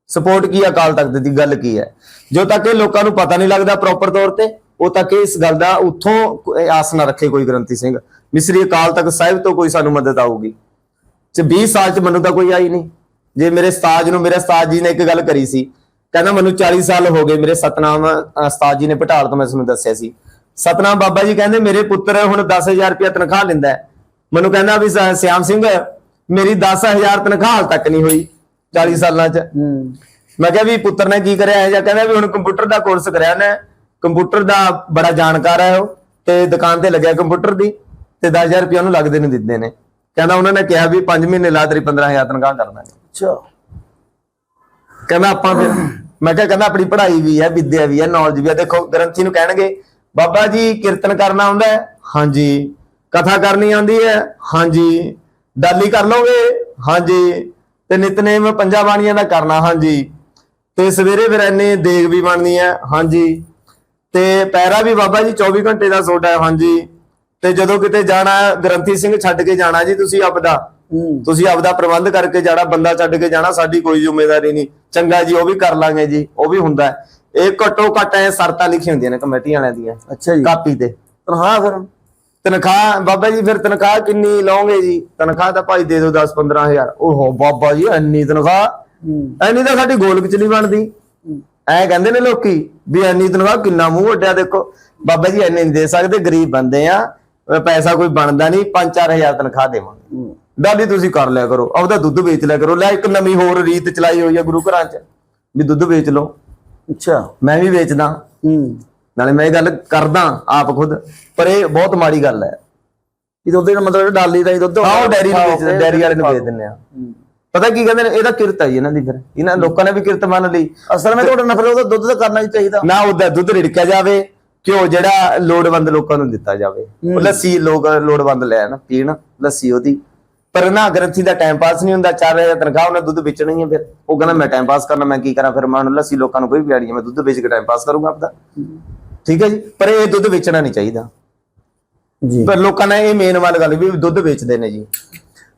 ਸਪੋਰਟ ਕੀ ਹੈ ਅਕਾਲ ਤਖਤ ਦੀ ਗੱਲ ਕੀ ਹੈ। ਜੋ ਤੱਕ ਇਹ ਲੋਕਾਂ ਨੂੰ ਪਤਾ ਨਹੀਂ ਲੱਗਦਾ ਪ੍ਰੋਪਰ ਤੌਰ ਤੇ ਉਹ ਤੱਕ ਇਸ ਗੱਲ ਦਾ ਉੱਥੋਂ ਆਸ ਨਾ ਰੱਖੇ ਕੋਈ ਗ੍ਰੰਥੀ ਸਿੰਘ। ਮਿਸਰੀ ਅਕਾਲ ਤਖਤ ਸਾਹਿਬ ਤੋਂ ਕੋਈ ਸਾਨੂੰ ਮਦਦ ਆਊਗੀ। ਤੇ 20 ਸਾਲ ਚ ਮੈਨੂੰ ਤਾਂ ਕੋਈ ਆਈ ਨਹੀਂ। ਜੇ ਮੇਰੇ ਉਸਤਾਦ ਨੂੰ ਮੇਰੇ ਉਸਤਾਦ ਜੀ ਨੇ ਇੱਕ ਗੱਲ ਕਰੀ ਸੀ ਕਹਿੰਦਾ ਮੈਨੂੰ 40 ਸਾਲ ਹੋ ਗਏ ਮੇਰੇ ਸਤਨਾਮ ਉਸਤਾਦ ਜੀ ਨੇ ਪਟਾਲ ਤੋਂ ਮੈਂ ਤੁਹਾਨੂੰ ਦੱਸਿਆ ਸੀ। ਸਤਨਾਮ ਬਾਬਾ ਜੀ ਕਹਿੰਦੇ ਮੇਰੇ ਪੁੱਤਰ ਹੁਣ 10000 ਰੁਪਇਆ ਤਨਖਾਹ ਲੈਂਦਾ ਹੈ। ਮੈਨੂੰ ਕਹਿੰਦਾ ਵੀ ਸਿਆਮ ਸਿੰਘ ਮੇਰੀ 10000 ਤਨਖਾਹ ਹਾਲ ਤੱਕ ਨਹੀਂ ਹੋਈ 40 ਸਾਲਾਂ ਚ। ਮੈਂ ਕਿਹਾ ਵੀ ਪੁੱਤਰ ਨੇ ਕੀ ਕਰਿਆ ਹੈ ਜਾਂ ਕਹਿੰਦਾ ਵੀ ਹੁਣ ਕੰਪਿਊਟਰ ਦਾ ਕੋਰਸ ਕਰਿਆ ਨੇ ਕੰਪਿਊਟਰ ਦਾ ਬੜਾ ਜਾਣਕਾਰ ਹੈ ਉਹ ਤੇ ਦੁਕਾਨ ਤੇ ਲੱਗਿਆ ਕੰਪਿਊਟਰ ਦੀ ਤੇ 10000 ਰੁਪਇਆ ਉਹਨੂੰ ਲੱਗਦੇ ਨੂੰ ਦਿੰਦੇ ਨੇ। ਕਹਿੰਦਾ ਉਹਨਾਂ ਨੇ ਕਿਹਾ ਵੀ 5 ਮਹੀਨੇ ਲਾ ਤੇਰੀ 15000 ਤਨਖਾਹ ਕਰਨਾ ਅੱਛਾ। ਕਹਿੰਦਾ ਆਪਾਂ ਫਿਰ ਮੈਂ ਕਿਹਾ ਕਹਿੰਦਾ ਆਪਣੀ ਪੜ੍ਹਾਈ ਵੀ ਹੈ ਵਿਦਿਆ ਵੀ ਹੈ ਨੌਲੇਜ ਵੀ ਹੈ। ਦੇਖੋ ਗ੍ਰੰਥੀ ਨੂੰ ਕਹਿਣਗੇ ਬਾਬਾ ਜੀ ਕੀਰਤਨ ਕਰਨਾ ਆਉਂਦਾ ਹੈ। ਹਾਂਜੀ। ਕਥਾ ਕਰਨੀ ਆਉਂਦੀ ਹੈ। ਹਾਂਜੀ। ਡਾਲੀ ਕਰ ਲਓਗੇ? ਹਾਂਜੀ। ਤੇ ਨਿਤਨੇਮ ਪੰਜਾਂ ਬਾਣੀਆਂ ਦਾ ਕਰਨਾ ਹਾਂਜੀ। ਤੇ ਸਵੇਰੇ ਫਿਰ ਇੰਨੇ ਦੇਗ ਵੀ ਬਣਨੀ ਹੈ ਹਾਂਜੀ। ਤੇ ਪੈਰਾ ਵੀ ਬਾਬਾ ਜੀ 24 ਘੰਟੇ ਦਾ ਸੋਡਾ ਹੈ ਹਾਂਜੀ। ਤੇ ਜਦੋਂ ਕਿਤੇ ਜਾਣਾ ਗ੍ਰੰਥੀ ਸਿੰਘ ਛੱਡ ਕੇ ਜਾਣਾ ਜੀ ਤੁਸੀਂ ਆਪਦਾ। ਤੁਸੀਂ ਆਪਦਾ ਪ੍ਰਬੰਧ ਕਰਕੇ ਜਾਣਾ ਬੰਦਾ ਛੱਡ ਕੇ ਜਾਣਾ ਸਾਡੀ ਕੋਈ ਜ਼ਿੰਮੇਵਾਰੀ ਨਹੀਂ। ਚੰਗਾ ਜੀ ਉਹ ਵੀ ਕਰ ਲਾਂਗੇ ਜੀ ਉਹ ਵੀ ਹੁੰਦਾ। ਇਹ ਘੱਟੋ ਘੱਟ ਐ ਸ਼ਰਤਾਂ ਲਿਖੀਆਂ ਹੁੰਦੀਆਂ ਨੇ ਕਮੇਟੀ ਵਾਲਿਆਂ ਦੀਆਂ ਅੱਛਾ ਜੀ। ਕਾਪੀ ਤੇ। ਤਨਖਾਹ ਫਿਰ? ਤਨਖਾਹ ਬਾਬਾ ਜੀ ਫਿਰ ਤਨਖਾਹ ਕਿੰਨੀ ਲਓਗੇ ਜੀ? ਤਨਖਾਹ ਤਾਂ ਭਾਈ ਦੇ ਦਿਓ 10 15000 ਓਹੋ ਬਾਬਾ ਜੀ ਇੰਨੀ ਤਨਖਾਹ? ਐਨੀ ਤਾਂ ਸਾਡੀ ਗੋਲਕ ਚ ਨਹੀਂ ਬਣਦੀ। ਐ ਕਹਿੰਦੇ ਨੇ ਲੋਕੀ ਵੀ ਐਨੀ ਤਨਖਾਹ ਕਿੰਨਾ ਮੂੰਹ ਵੱਡਿਆ ਦੇਖੋ। ਬਾਬਾ ਜੀ ਐਨੇ ਨਹੀਂ ਦੇ ਸਕਦੇ ਗਰੀਬ ਬੰਦੇ ਆ। ਪੈਸਾ ਕੋਈ ਬਣਦਾ ਨਹੀਂ 5-4000 ਤਨਖਾਹ ਦੇਵਾਂਗੇ। ਡਾਲੀ ਤੁਸੀਂ ਕਰ ਲਿਆ ਕਰੋ ਆਪਦਾ ਦੁੱਧ ਵੇਚ ਲਿਆ ਕਰੋ। ਲੈ ਇੱਕ ਨਵੀਂ ਹੋਰ ਰੀਤ ਚਲਾਈ ਹੋਈ ਆ ਗੁਰੂ ਘਰਾਂ 'ਚ ਵੀ ਦੁੱਧ ਵੇਚ ਲਓ। ਅੱਛਾ। ਮੈਂ ਵੀ ਵੇਚਦਾ। ਹੂੰ। ਨਾਲੇ ਮੈਂ ਇਹ ਗੱਲ ਕਰਦਾ ਆਪ ਖੁਦ ਪਰ ਇਹ ਬਹੁਤ ਮਾੜੀ ਗੱਲ ਹੈ। ਇਹ ਦੁੱਧ ਦਾ ਮਤਲਬ ਡਾਲੀ ਦਾ ਹੀ ਦੁੱਧ ਹਾਂ ਉਹ ਡੈਰੀ ਨੂੰ ਵੇਚਦੇ ਡੈਰੀ ਵਾਲੇ ਨੂੰ ਵੇਚ ਦਿੰਦੇ ਆ। ਪਤਾ ਕੀ ਕਹਿੰਦੇ ਨੇ ਇਹਦਾ ਕਿਰਤ ਹੈ ਇਹਨਾਂ ਦੀ ਫਿਰ। ਇਹਨਾਂ ਲੋਕਾਂ ਨੇ ਵੀ ਕਿਰਤ ਮੰਨ ਲਈ। ਅਸਲ ਵਿੱਚ ਤੁਹਾਡਾ ਨਫਰ ਉਹਦਾ ਦੁੱਧ ਤਾਂ ਕਰਨਾ ਹੀ ਚਾਹੀਦਾ। ਨਾ ਉਹਦਾ ਦੁੱਧ ਰਿੜਕਿਆ ਜਾਵੇ ਘਿਓ ਜਿਹੜਾ ਲੋੜਵੰਦ ਲੋਕਾਂ ਨੂੰ ਦਿੱਤਾ ਜਾਵੇ। ਲੱਸੀ ਲੋਕ ਲੋੜਵੰਦ ਲੈਣ ਪੀਣ ਲੱਸੀ ਉਹਦੀ। ਪਰ ਨਾ ਗ੍ਰੰਥੀ ਦਾ ਟਾਈਮ ਪਾਸ ਨਹੀਂ ਹੁੰਦਾ 4000 ਤਨਖਾਹ ਉਹਨੇ ਦੁੱਧ ਵੇਚਣਾ ਹੀ ਹੈ ਫਿਰ। ਉਹ ਕਹਿੰਦਾ ਮੈਂ ਟਾਈਮ ਪਾਸ ਕਰਨਾ ਮੈਂ ਕੀ ਕਰਾਂ? ਫਿਰ ਮੈਂ ਹੁਣ ਲੱਸੀ ਲੋਕਾਂ ਨੂੰ ਕੋਈ ਪਿਆੜੀ ਹੈ ਮੈਂ ਦੁੱਧ ਵੇਚ ਕੇ ਟਾਈਮ ਪਾਸ ਕਰੂੰਗਾ ਆਪਦਾ। ਠੀਕ ਹੈ ਜੀ? ਪਰ ਇਹ ਦੁੱਧ ਵੇਚਣਾ ਨਹੀਂ ਚਾਹੀਦਾ। ਜੀ। ਪਰ ਲੋਕਾਂ ਨੇ ਇਹ ਮੇਨ ਵਾਲੀ ਗੱਲ ਵੀ ਦੁੱਧ ਵੇਚਦੇ ਨੇ ਜੀ।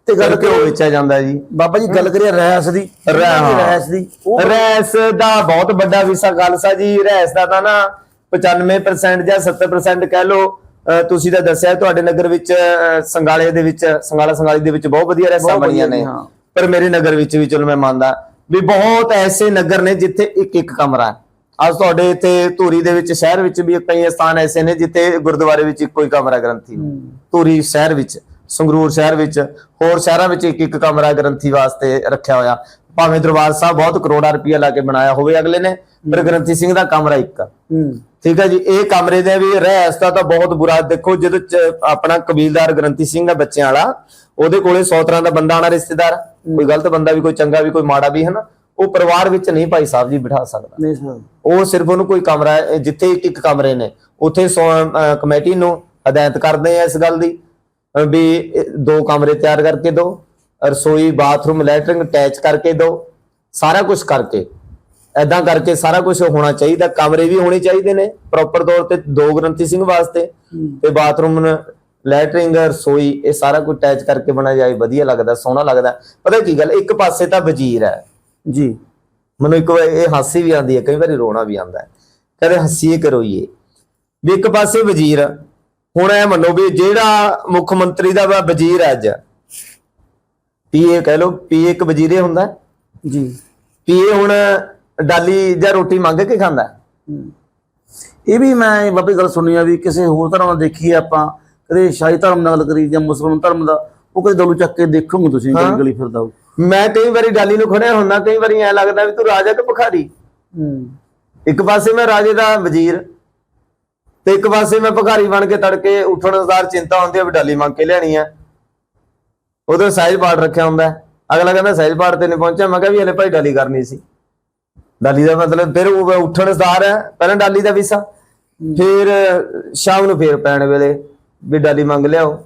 ਤੇ ਗੱਲ ਗੱਲ ਘਿਓ ਵੇਚਿਆ ਜਾਂਦਾ ਜੀ? ਬਾਬਾ ਜੀ ਗੱਲ ਕਰੀਏ ਰਹਿਸ ਦੀ। ਰਹਿਸ ਦੀ? ਰੈਸ ਦਾ ਬਹੁਤ ਵੱਡਾ ਵਿਸਾ ਖਾਲਸਾ ਜੀ। ਰੈਸ ਦਾ ਤਾਂ ਨਾ 95% ਜਾਂ 70% ਕਹਿ ਲੋ ਤੁਸੀਂ ਤਾਂ ਦੱਸਿਆ ਤੁਹਾਡੇ ਨਗਰ ਵਿੱਚ ਸੰਗਾਲੇ ਦੇ ਵਿੱਚ ਸੰਗਾਲਾ ਸੰਗਾਲੀ ਦੇ ਵਿੱਚ ਬਹੁਤ ਵਧੀਆ ਰੈਸਾਂ ਬਣੀਆਂ ਨੇ। ਪਰ ਮੇਰੇ ਨਗਰ ਵਿੱਚ ਵੀ ਚਲੋ ਮੈਂ ਮੰਨਦਾ ਵੀ ਬਹੁਤ ਐਸੇ ਨਗਰ ਨੇ ਜਿੱਥੇ ਇੱਕ ਇੱਕ ਕਮਰਾ ਹੈ। ਅੱਜ ਤੁਹਾਡੇ ਇੱਥੇ ਧੂਰੀ ਦੇ ਵਿੱਚ ਸ਼ਹਿਰ ਵਿੱਚ ਵੀ ਕਈ ਸਥਾਨ ਐਸੇ ਨੇ ਜਿੱਥੇ ਗੁਰਦੁਆਰੇ ਵਿੱਚ ਇੱਕੋ ਹੀ ਕਮਰਾ ਗ੍ਰੰਥੀ ਧੂਰੀ ਸ਼ਹਿਰ ਵਿੱਚ ਸੰਗਰੂਰ ਸ਼ਹਿਰ ਵਿੱਚ ਹੋਰ ਸ਼ਹਿਰਾਂ ਵਿੱਚ ਇੱਕ ਇੱਕ ਕਮਰਾ ਗ੍ਰੰਥੀ ਵਾਸਤੇ ਰੱਖਿਆ ਹੋਇਆ। ਭਾਵੇਂ ਦਰਬਾਰ ਸਾਹਿਬ ਬਹੁਤ ਕਰੋੜਾਂ ਰੁਪਇਆ ਲਾ ਕੇ ਬਣਾਇਆ ਹੋਵੇ ਅਗਲੇ ਨੇ ਪਰ ਗ੍ਰੰਥੀ ਸਿੰਘ ਦਾ ਕਮਰਾ ਇੱਕ ਠੀਕ ਹੈ ਜੀ ਇਹ ਕਮਰੇ ਦੇ ਵੀ ਰਹਿਸ ਦਾ ਤਾਂ ਬਹੁਤ ਬੁਰਾ ਦੇਖੋ ਜਦੋਂ ਆਪਣਾ ਕਬੀਲਦਾਰ ਗ੍ਰੰਥੀ ਸਿੰਘ ਆ ਬੱਚਿਆਂ ਵਾਲਾ ਉਹਦੇ ਕੋਲੇ 100 ਤਰ੍ਹਾਂ ਦਾ ਬੰਦਾ ਆਣਾ ਰਿਸ਼ਤੇਦਾਰ। ਕੋਈ ਗਲਤ ਬੰਦਾ ਵੀ ਕੋਈ ਚੰਗਾ ਵੀ ਕੋਈ ਮਾੜਾ ਵੀ ਹੈ ਨਾ ਉਹ ਪਰਿਵਾਰ ਵਿੱਚ ਨਹੀਂ ਭਾਈ ਸਾਹਿਬ ਜੀ ਬਿਠਾ ਸਕਦਾ। ਨਹੀਂ ਸਰ। ਉਹ ਸਿਰਫ ਉਹਨੂੰ ਕੋਈ ਕਮਰਾ ਜਿੱਥੇ ਇੱਕ ਇੱਕ ਕਮਰੇ ਨੇ। ਉੱਥੇ ਕਮੇਟੀ ਨੂੰ ਹਦਾਇਤ ਕਰਦੇ ਆ ਇਸ ਗੱਲ ਦੀ ਵੀ ਦੋ ਕਮਰੇ ਤਿਆਰ ਕਰਕੇ ਦਿਓ। ਰਸੋਈ ਬਾਥਰੂਮ ਲੈਟਰਿੰਗ ਅਟੈਚ ਕਰਕੇ ਦਿਓ। ਸਾਰਾ ਕੁਝ ਕਰਕੇ। ਐਦਾਂ ਕਰਕੇ ਸਾਰਾ ਕੁਝ ਹੋਣਾ ਚਾਹੀਦਾ ਕਮਰੇ ਵੀ ਹੋਣੇ ਚਾਹੀਦੇ ਨੇ ਪ੍ਰੋਪਰ ਤੌਰ ਤੇ ਦੋ ਗ੍ਰੰਥੀ ਸਿੰਘ ਵਾਸਤੇ ਤੇ ਬਾਥਰੂਮ ਲੈਟਰਿੰਗ ਰਸੋਈ ਇਹ ਸਾਰਾ ਕੁਝ ਅਟੈਚ ਕਰਕੇ ਬਣਾਇਆ ਜਾਏ ਵਧੀਆ ਲੱਗਦਾ ਸੋਹਣਾ ਲੱਗਦਾ। ਪਤਾ ਕੀ ਗੱਲ ਇੱਕ ਪਾਸੇ ਤਾਂ ਵਜ਼ੀਰ ਹੈ। ਜੀ। ਮੈਨੂੰ ਇੱਕ ਵਾਰ ਇਹ ਹਾਸੀ ਵੀ ਆਉਂਦੀ ਹੈ ਕਈ ਵਾਰੀ ਰੋਣਾ ਵੀ ਆਉਂਦਾ ਹੈ। ਕਦੇ ਹੱਸੀਏ ਕਰੋਈਏ। ਵੀ ਇੱਕ ਪਾਸੇ ਵਜ਼ੀਰ। ਹੁਣ ਇਹ ਮੰਨੋ ਵੀ ਜਿਹੜਾ ਮੁੱਖ ਮੰਤਰੀ ਦਾ ਵਜ਼ੀਰ ਅੱਜ ਪੀਏ ਕਹਿ ਲੋ ਪੀਏ ਇੱਕ ਵਜ਼ੀਰੇ ਹੁੰਦਾ। ਜੀ। ਪੀਏ ਹੁਣ ਡਾਲੀ ਜਾਂ ਰੋਟੀ ਮੰਗ ਕੇ ਖਾਂਦਾ। ਇਹ ਵੀ ਮੈਂ ਬਾਬੇ ਗੱਲ ਸੁਣੀ ਆ ਵੀ ਕਿਸੇ ਹੋਰ ਧਰਮ ਨਾਲ ਦੇਖੀਏ ਆਪਾਂ ਕਦੇ ਸ਼ਾਹੀ ਧਰਮ ਨਾਲ ਗੱਲ ਕਰੀ ਜਾਂ ਮੁਸਲਮਾਨ ਧਰਮ ਦਾ ਉਹ ਕਦੇ ਦਲੂ ਚੱਕ ਕੇ ਦੇਖੋਗੇ ਤੁਸੀਂ ਗਲੀ ਗਲੀ ਫਿਰਦਾ ਉਹ? ਮੈਂ ਕਈ ਵਾਰੀ ਡਾਲੀ ਨੂੰ ਖੜਿਆ ਹੁੰਦਾ ਕਈ ਵਾਰੀ ਐ ਲੱਗਦਾ ਵੀ ਤੂੰ ਰਾਜਾ ਕਿ ਭਿਖਾਰੀ? ਇੱਕ ਪਾਸੇ ਮੈਂ ਰਾਜੇ ਦਾ ਵਜ਼ੀਰ ਤੇ ਇੱਕ ਪਾਸੇ ਮੈਂ ਭਿਖਾਰੀ ਬਣ ਕੇ ਤੜਕੇ ਉੱਠਣ ਅਨੁਸਾਰ ਚਿੰਤਾ ਹੁੰਦੀ ਹੈ ਵੀ ਡਾਲੀ ਮੰਗ ਕੇ ਲਿਆਣੀ ਆ। ਉਦੋਂ ਸਹਿਜ ਪਾਠ ਰੱਖਿਆ ਹੁੰਦਾ। ਅਗਲਾ ਕਹਿੰਦਾ ਸਹਿਜ ਪਾਠ ਤੇ ਨਹੀਂ ਪਹੁੰਚਿਆ ਮੈਂ ਕਿਹਾ ਵੀ ਹਲੇ ਭਾਈ ਡਾਲੀ ਕਰਨੀ ਸੀ। ਡਾਲੀ ਦਾ ਮਤਲਬ ਫਿਰ ਉਹ ਉੱਠਣ ਅਨੁਸਾਰ ਹੈ ਪਹਿਲਾਂ ਡਾਲੀ ਦਾ ਵਿਸਾ ਫਿਰ ਸ਼ਾਮ ਨੂੰ ਫੇਰ ਪੈਣ ਵੇਲੇ ਵੀ ਡਾਲੀ ਮੰਗ ਲਿਆਓ।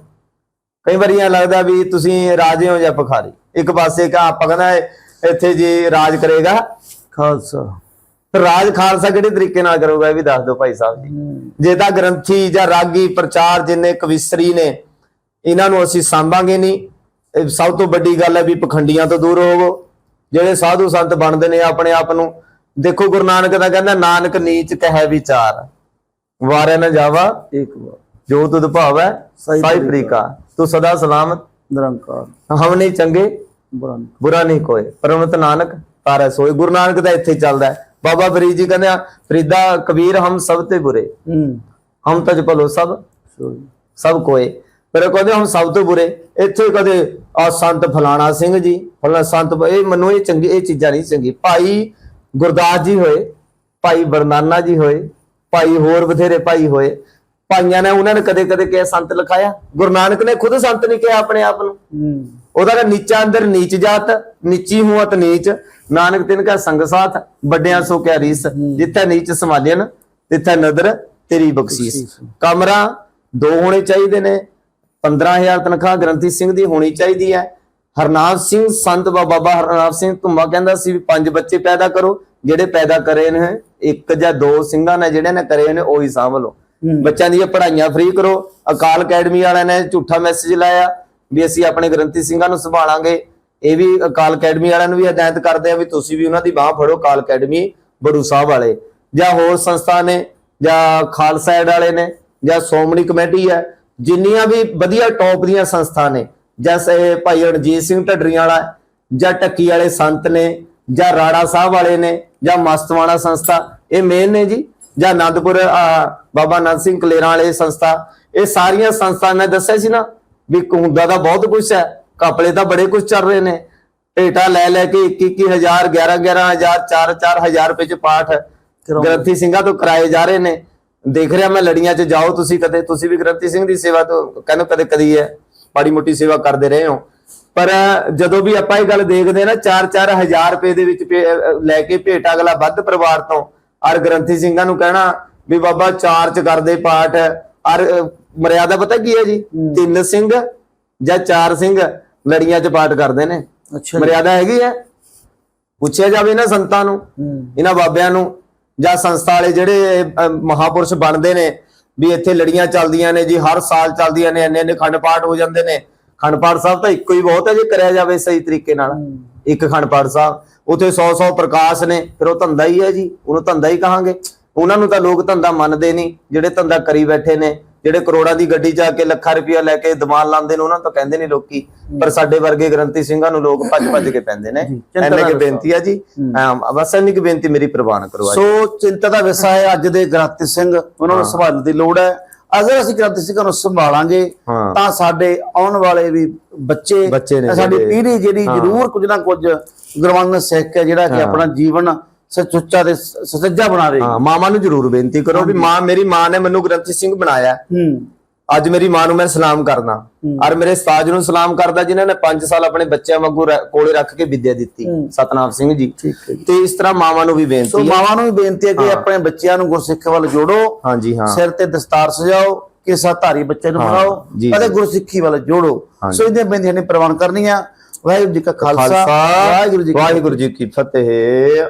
ਕਈ ਵਾਰੀ ਐ ਲੱਗਦਾ ਵੀ ਤੁਸੀਂ ਰਾਜੇ ਹੋ ਜਾਂ ਭਿਖਾਰੀ। ਇੱਕ ਪਾਸੇ ਕਾ ਕਹਿੰਦਾ ਇੱਥੇ ਜੀ ਰਾਜ ਕਰੇਗਾ। ਖਾਲਸਾ। ਰਾਜ ਖਾਲਸਾ ਕਿਹੜੇ ਤਰੀਕੇ ਨਾਲ ਕਰੂਗਾ ਇਹ ਵੀ ਦੱਸ ਦਿਓ ਭਾਈ ਸਾਹਿਬ ਜੀ। ਜੇ ਤਾਂ ਗ੍ਰੰਥੀ ਜਾਂ ਰਾਗੀ ਪ੍ਰਚਾਰ ਜਿੰਨੇ ਕਵਿਸਤਰੀ ਨੇ ਇਹਨਾਂ ਨੂੰ ਅਸੀਂ ਸਾਂਭਾਂਗੇ ਨਹੀਂ। ਇਹ ਸਭ ਤੋਂ ਵੱਡੀ ਗੱਲ ਹੈ ਵੀ ਪਖੰਡੀਆਂ ਤੋਂ ਦੂਰ ਹੋਵੋ। ਜਿਹੜੇ ਸਾਧੂ ਸੰਤ ਬਣਦੇ ਨੇ ਆਪਣੇ ਆਪ ਨੂੰ। ਦੇਖੋ ਗੁਰੂ ਨਾਨਕ ਦਾ ਕਹਿੰਦਾ ਨਾਨਕ ਨੀਚ ਕਹਿ ਵਿਚਾਰ। ਵਾਰੇ ਨਾ ਜਾਵਾ ਇੱਕ ਵਾਰ। ਜੋ ਤੁਧ ਭਾਵੈ ਸਾਈ ਪ੍ਰੀਕਾ ਤੂੰ ਸਦਾ ਸਲਾਮਤ। ਨਿਰੰਕਾਰ। ਹਮ ਨਹੀਂ ਚੰਗੇ ਬੁਰਾ ਨਹੀਂ। ਕੋਏ। ਪਰਮਤ ਨਾਨਕ ਤਾਰੇ ਸੋਏ। ਗੁਰੂ ਨਾਨਕ ਦਾ ਇੱਥੇ ਚੱਲਦਾ ਹੈ। ਬਾਬਾ ਫਰੀਦ ਜੀ ਕਹਿੰਦੇ ਆ ਫਰੀਦਾ ਕਬੀਰ ਹਮ ਸਭ ਤੇ ਬੁਰੇ। ਹੂੰ। ਹਮ ਤਜ ਭਲੋ ਸਭ। ਸਭ ਕੋਏ। ਪਰ ਉਹ ਕਹਿੰਦੇ ਹਮ ਸਭ ਤੋਂ ਬੁਰੇ। ਇੱਥੇ ਕਦੇ ਆ ਸੰਤ ਫਲਾਣਾ ਸਿੰਘ ਜੀ। ਫਲਾਣਾ ਸੰਤ ਇਹ ਮੈਨੂੰ ਇਹ ਚੰਗੀ ਇਹ ਚੀਜ਼ਾਂ ਨਹੀਂ ਚੰਗੀ। ਭਾਈ ਗੁਰਦਾਸ ਜੀ ਹੋਏ ਭਾਈ ਬਰਨਾਨਾ ਜੀ ਹੋਏ ਭਾਈ ਹੋਰ ਬਥੇਰੇ ਭਾਈ ਹੋਏ। ਭਾਈਆਂ ਨੇ ਉਹਨਾਂ ਨੇ ਕਦੇ ਕਦੇ ਕਿਹਾ ਸੰਤ ਲਿਖਾਇਆ। ਗੁਰੂ ਨਾਨਕ ਨੇ ਖੁਦ ਸੰਤ ਨਹੀਂ ਕਿਹਾ ਆਪਣੇ ਆਪ ਨੂੰ। ਉਹਦਾ ਕਹਿੰਦਾ ਨੀਚਾ ਅੰਦਰ ਨੀਚ ਜਾਤ ਨੀਚੀ ਹੂੰ ਅਤ ਨੀਚ। ਨਾਨਕ ਤਿਨ ਕਾ ਸੰਗ ਸਾਥ ਵੱਡਿਆਂ ਸੋ ਕਿਆ ਰੀਸ। ਜਿੱਥੇ ਨੀਚ ਸਮਾਲਿਆਨ ਤਿੱਥੇ ਨਦਰ ਤੇਰੀ ਬਖਸ਼ੀਸ। ਕਮਰਾ ਦੋ ਹੋਣੇ ਚਾਹੀਦੇ ਨੇ। 15000 ਤਨਖਾਹ ਗ੍ਰੰਥੀ ਸਿੰਘ ਦੀ ਹੋਣੀ ਚਾਹੀਦੀ ਹੈ। ਹਰਨਾਮ ਸਿੰਘ ਸੰਤ ਬਾਬਾ ਹਰਨਾਮ ਸਿੰਘ ਧੁੰਮਾ ਕਹਿੰਦਾ ਸੀ ਵੀ ਪੰਜ ਬੱਚੇ ਪੈਦਾ ਕਰੋ ਜਿਹੜੇ ਪੈਦਾ ਕਰੇ ਨੇ ਇੱਕ ਜਾਂ ਦੋ ਸਿੰਘਾਂ ਨੇ ਜਿਹੜੇ ਨੇ ਕਰੇ ਨੇ ਉਹੀ ਸਾਂਭ ਲਓ। ਬੱਚਿਆਂ ਦੀਆਂ ਪੜ੍ਹਾਈਆਂ ਫ੍ਰੀ ਕਰੋ। ਅਕਾਲ ਅਕੈਡਮੀ ਵਾਲਿਆਂ ਨੇ ਝੂਠਾ ਮੈਸੇਜ ਲਾਇਆ ਵੀ ਅਸੀਂ ਆਪਣੇ ਗ੍ਰੰਥੀ ਸਿੰਘਾਂ ਨੂੰ ਸੰਭਾਲਾਂਗੇ। ਇਹ ਵੀ ਅਕਾਲ ਅਕੈਡਮੀ ਵਾਲਿਆਂ ਨੂੰ ਵੀ ਹਦਾਇਤ ਕਰਦੇ ਆ ਵੀ ਤੁਸੀਂ ਵੀ ਉਹਨਾਂ ਦੀ ਬਾਹ ਫੜੋ ਅਕਾਲ ਅਕੈਡਮੀ ਬੜੂ ਸਾਹਿਬ ਵਾਲੇ। ਜਾਂ ਹੋਰ ਸੰਸਥਾ ਨੇ ਜਾਂ ਖਾਲਸਾ ਏਡ ਵਾਲੇ ਨੇ ਜਾਂ ਸੋਮਣੀ ਕਮੇਟੀ ਹੈ ਜਿੰਨੀਆਂ ਵੀ ਵਧੀਆ ਟੌਪ ਦੀਆਂ ਸੰਸਥਾ ਨੇ ਜੈਸੇ ਭਾਈ ਰਣਜੀਤ ਸਿੰਘ ਢੱਡਰੀਆਂ ਵਾਲਾ ਜਾਂ ਟੱਕੀ ਵਾਲੇ ਸੰਤ ਨੇ ਜਾਂ ਰਾੜਾ ਸਾਹਿਬ ਵਾਲੇ ਨੇ ਜਾਂ ਮਸਤਵਾਣਾ ਸੰਸਥਾ ਇਹ ਮੇਨ ਨੇ ਜੀ ਜਾਂ ਆਨੰਦਪੁਰ ਬਾਬਾ ਆਨੰਦ ਸਿੰਘ ਕਲੇਰਾਂ ਵਾਲੇ ਸੰਸਥਾ ਇਹ ਸਾਰੀਆਂ ਸੰਸਥਾ ਮੈਂ ਦੱਸਿਆ ਸੀ ਨਾ ਵੀ ਹੁੰਦਾ ਤਾਂ ਬਹੁਤ ਕੁਝ ਹੈ ਕਾਪਲੇ ਤਾਂ ਬੜੇ ਕੁਝ ਚੱਲ ਰਹੇ ਨੇ ਢੇਟਾ ਲੈ ਲੈ ਕੇ 21000 11 11000 4 4000 ਰੁਪਏ ਚ ਪਾਠ ਗ੍ਰੰਥੀ ਸਿੰਘਾਂ ਤੋਂ ਕਰਾਏ ਜਾ ਰਹੇ ਨੇ ਦੇਖ ਰਿਹਾ ਮੈਂ ਲੜੀਆਂ 'ਚ ਜਾਓ ਤੁਸੀਂ ਕਦੇ ਤੁਸੀਂ ਵੀ ਗ੍ਰੰਥੀ ਸਿੰਘ ਦੀ ਸੇਵਾ ਤੋਂ ਕਹਿੰਦੇ ਕਦੇ ਕਦੀ ਹੈ ਮਾੜੀ ਮੋਟੀ ਸੇਵਾ ਕਰਦੇ ਰਹੇ ਹੋ। ਪਰ ਜਦੋਂ ਵੀ ਆਪਾਂ ਇਹ ਗੱਲ ਦੇਖਦੇ ਨਾ 4-4 ਹਜ਼ਾਰ ਰੁਪਏ ਦੇ ਵਿੱਚ ਲੈ ਕੇ ਭੇਟ ਅਗਲਾ ਵੱਧ ਪਰਿਵਾਰ ਤੋਂ ਔਰ ਗ੍ਰੰਥੀ ਸਿੰਘਾਂ ਨੂੰ ਕਹਿਣਾ ਵੀ ਬਾਬਾ ਚਾਰ ਚ ਕਰਦੇ ਪਾਠ ਔਰ ਮਰਿਆਦਾ ਪਤਾ ਕੀ ਹੈ ਜੀ? ਤਿੰਨ ਸਿੰਘ ਜਾਂ ਚਾਰ ਸਿੰਘ ਲੜੀਆਂ 'ਚ ਪਾਠ ਕਰਦੇ ਨੇ। ਮਰਿਆਦਾ ਹੈਗੀ ਹੈ। ਪੁੱਛਿਆ ਜਾਵੇ ਨਾ ਸੰਤਾਂ ਨੂੰ ਇਹਨਾਂ ਬਾਬਿਆਂ ਨੂੰ ਜਾਂ ਸੰਸਥਾ ਵਾਲੇ ਜਿਹੜੇ ਮਹਾਪੁਰਸ਼ ਬਣਦੇ ਨੇ ਵੀ ਇੱਥੇ ਲੜੀਆਂ ਚੱਲਦੀਆਂ ਨੇ ਜੀ ਹਰ ਸਾਲ ਚੱਲਦੀਆਂ ਨੇ ਇੰਨੇ ਇੰਨੇ ਖੰਡ ਪਾਠ ਹੋ ਜਾਂਦੇ ਨੇ। ਖੰਡ ਪਾਠ ਸਾਹਿਬ ਤਾਂ ਇੱਕੋ ਹੀ ਬਹੁਤ ਹੈ ਜੇ ਕਰਿਆ ਜਾਵੇ ਸਹੀ ਤਰੀਕੇ ਨਾਲ। ਇੱਕ ਖੰਡ ਪਾਠ ਸਾਹਿਬ ਉਥੇ 100 100 ਪ੍ਰਕਾਸ਼ ਨੇ ਫਿਰ ਉਹ ਧੰਦਾ ਹੀ ਹੈ ਜੀ ਉਹਨੂੰ ਧੰਦਾ ਹੀ ਕਹਾਂਗੇ। ਉਹਨਾਂ ਨੂੰ ਤਾਂ ਲੋਕ ਧੰਦਾ ਮੰਨਦੇ ਨਹੀਂ ਜਿਹੜੇ ਧੰਦਾ ਕਰੀ ਬੈਠੇ ਨੇ। ਜਿਹੜੇ ਕਰੋੜਾਂ ਦੀ ਗੱਡੀ ਆ ਕੇ ਲੱਖਾਂ ਰੁਪਇਆ ਲੈ ਕੇ ਦਮਾਨ ਲਾਉਂਦੇ ਨੇ ਉਹਨਾਂ ਨੂੰ ਤਾਂ ਕਹਿੰਦੇ ਨਹੀਂ ਲੋਕੀ ਪਰ ਸਾਡੇ ਵਰਗੇ ਗ੍ਰੰਥੀ ਸਿੰਘਾਂ ਨੂੰ ਲੋਕ ਭੱਜ ਭੱਜ ਕੇ ਪੈਂਦੇ ਨੇ। ਨਾ ਕਿ। ਬੇਨਤੀ ਆ ਜੀ। ਬਸ ਇੰਨੀ ਕੁ ਬੇਨਤੀ ਮੇਰੀ ਪ੍ਰਵਾਨ ਕਰਵਾ ਜੀ। ਸੋ ਚਿੰਤਾ ਦਾ ਵਿਸ਼ਾ ਹੈ ਅੱਜ ਦੇ ਗ੍ਰੰਥੀ ਸਿੰਘ ਉਹਨਾਂ ਨੂੰ ਸੰਭਾਲਣ ਦੀ ਲੋੜ ਹੈ। ਅਗਰ ਅਸੀਂ ਗ੍ਰੰਥੀ ਸਿੰਘਾਂ ਨੂੰ ਸੰਭਾਲਾਂਗੇ। ਤਾਂ ਸਾਡੇ ਆਉਣ ਵਾਲੇ ਵੀ ਬੱਚੇ ਨੇ ਸਾਡੀ ਪੀੜ੍ਹੀ ਜਿਹੜੀ ਜ਼ਰੂਰ ਕੁਝ ਨਾ ਕੁਝ ਗੁਰਮੰਨ ਸਿੱਖ ਹੈ ਜਿਹੜਾ ਕਿ ਆਪਣਾ ਜੀਵਨ ਸਚੁੱਚਾ ਤੇ ਸ- ਸੁਚੱਜਾ ਬਣਾਵੇ ਹਾਂ ਮਾਮਾ ਨੂੰ ਜ਼ਰੂਰ ਬੇਨਤੀ ਕਰੋ ਵੀ ਮਾਂ ਮੇਰੀ ਮਾਂ ਨੇ ਮੈਨੂੰ ਗ੍ਰੰਥੀ ਸਿੰਘ ਬਣਾਇਆ। ਅੱਜ ਮੇਰੀ ਮਾਂ ਨੂੰ ਮੈਂ ਸਲਾਮ ਕਰਦਾ। ਔਰ ਮੇਰੇ ਉਸਤਾਦ ਨੂੰ ਸਲਾਮ ਕਰਦਾ ਜਿਨ੍ਹਾਂ ਨੇ 5 ਸਾਲ ਆਪਣੇ ਬੱਚਿਆਂ ਵਾਂਗੂ ਕੋਲੇ ਰੱਖ ਕੇ ਵਿੱਦਿਆ ਦਿੱਤੀ। ਸਤਨਾਮ ਸਿੰਘ ਜੀ। ਤੇ ਇਸ ਤਰ੍ਹਾਂ ਮਾਵਾਂ ਨੂੰ ਵੀ ਸੋ ਬੇਨਤੀ ਹੈ। ਮਾਵਾਂ ਨੂੰ ਵੀ ਬੇਨਤੀ ਹੈ ਕਿ ਆਪਣੇ ਬੱਚਿਆਂ ਨੂੰ ਗੁਰਸਿੱਖ ਵੱਲ ਜੋੜੋ। ਹਾਂਜੀ ਹਾਂ। ਸਿਰ ਤੇ ਦਸਤਾਰ ਸਜਾਓ ਕਿਸਾ ਧਾਰੀ ਬੱਚੇ ਨੂੰ ਬਣਾਓ ਅਤੇ। ਗੁਰਸਿੱਖੀ ਵੱਲ ਜੋੜੋ। ਸੋ ਇਹਦੀਆਂ ਬੇਨਤੀਆਂ ਨੇ ਪ੍ਰਵਾਨ ਕਰਨੀਆਂ। ਵਾਹਿਗੁਰੂ ਜੀ ਕਾ ਖਾਲਸਾ। ਵਾਹਿਗੁਰੂ ਜੀ ਕੀ ਫਤਿਹ।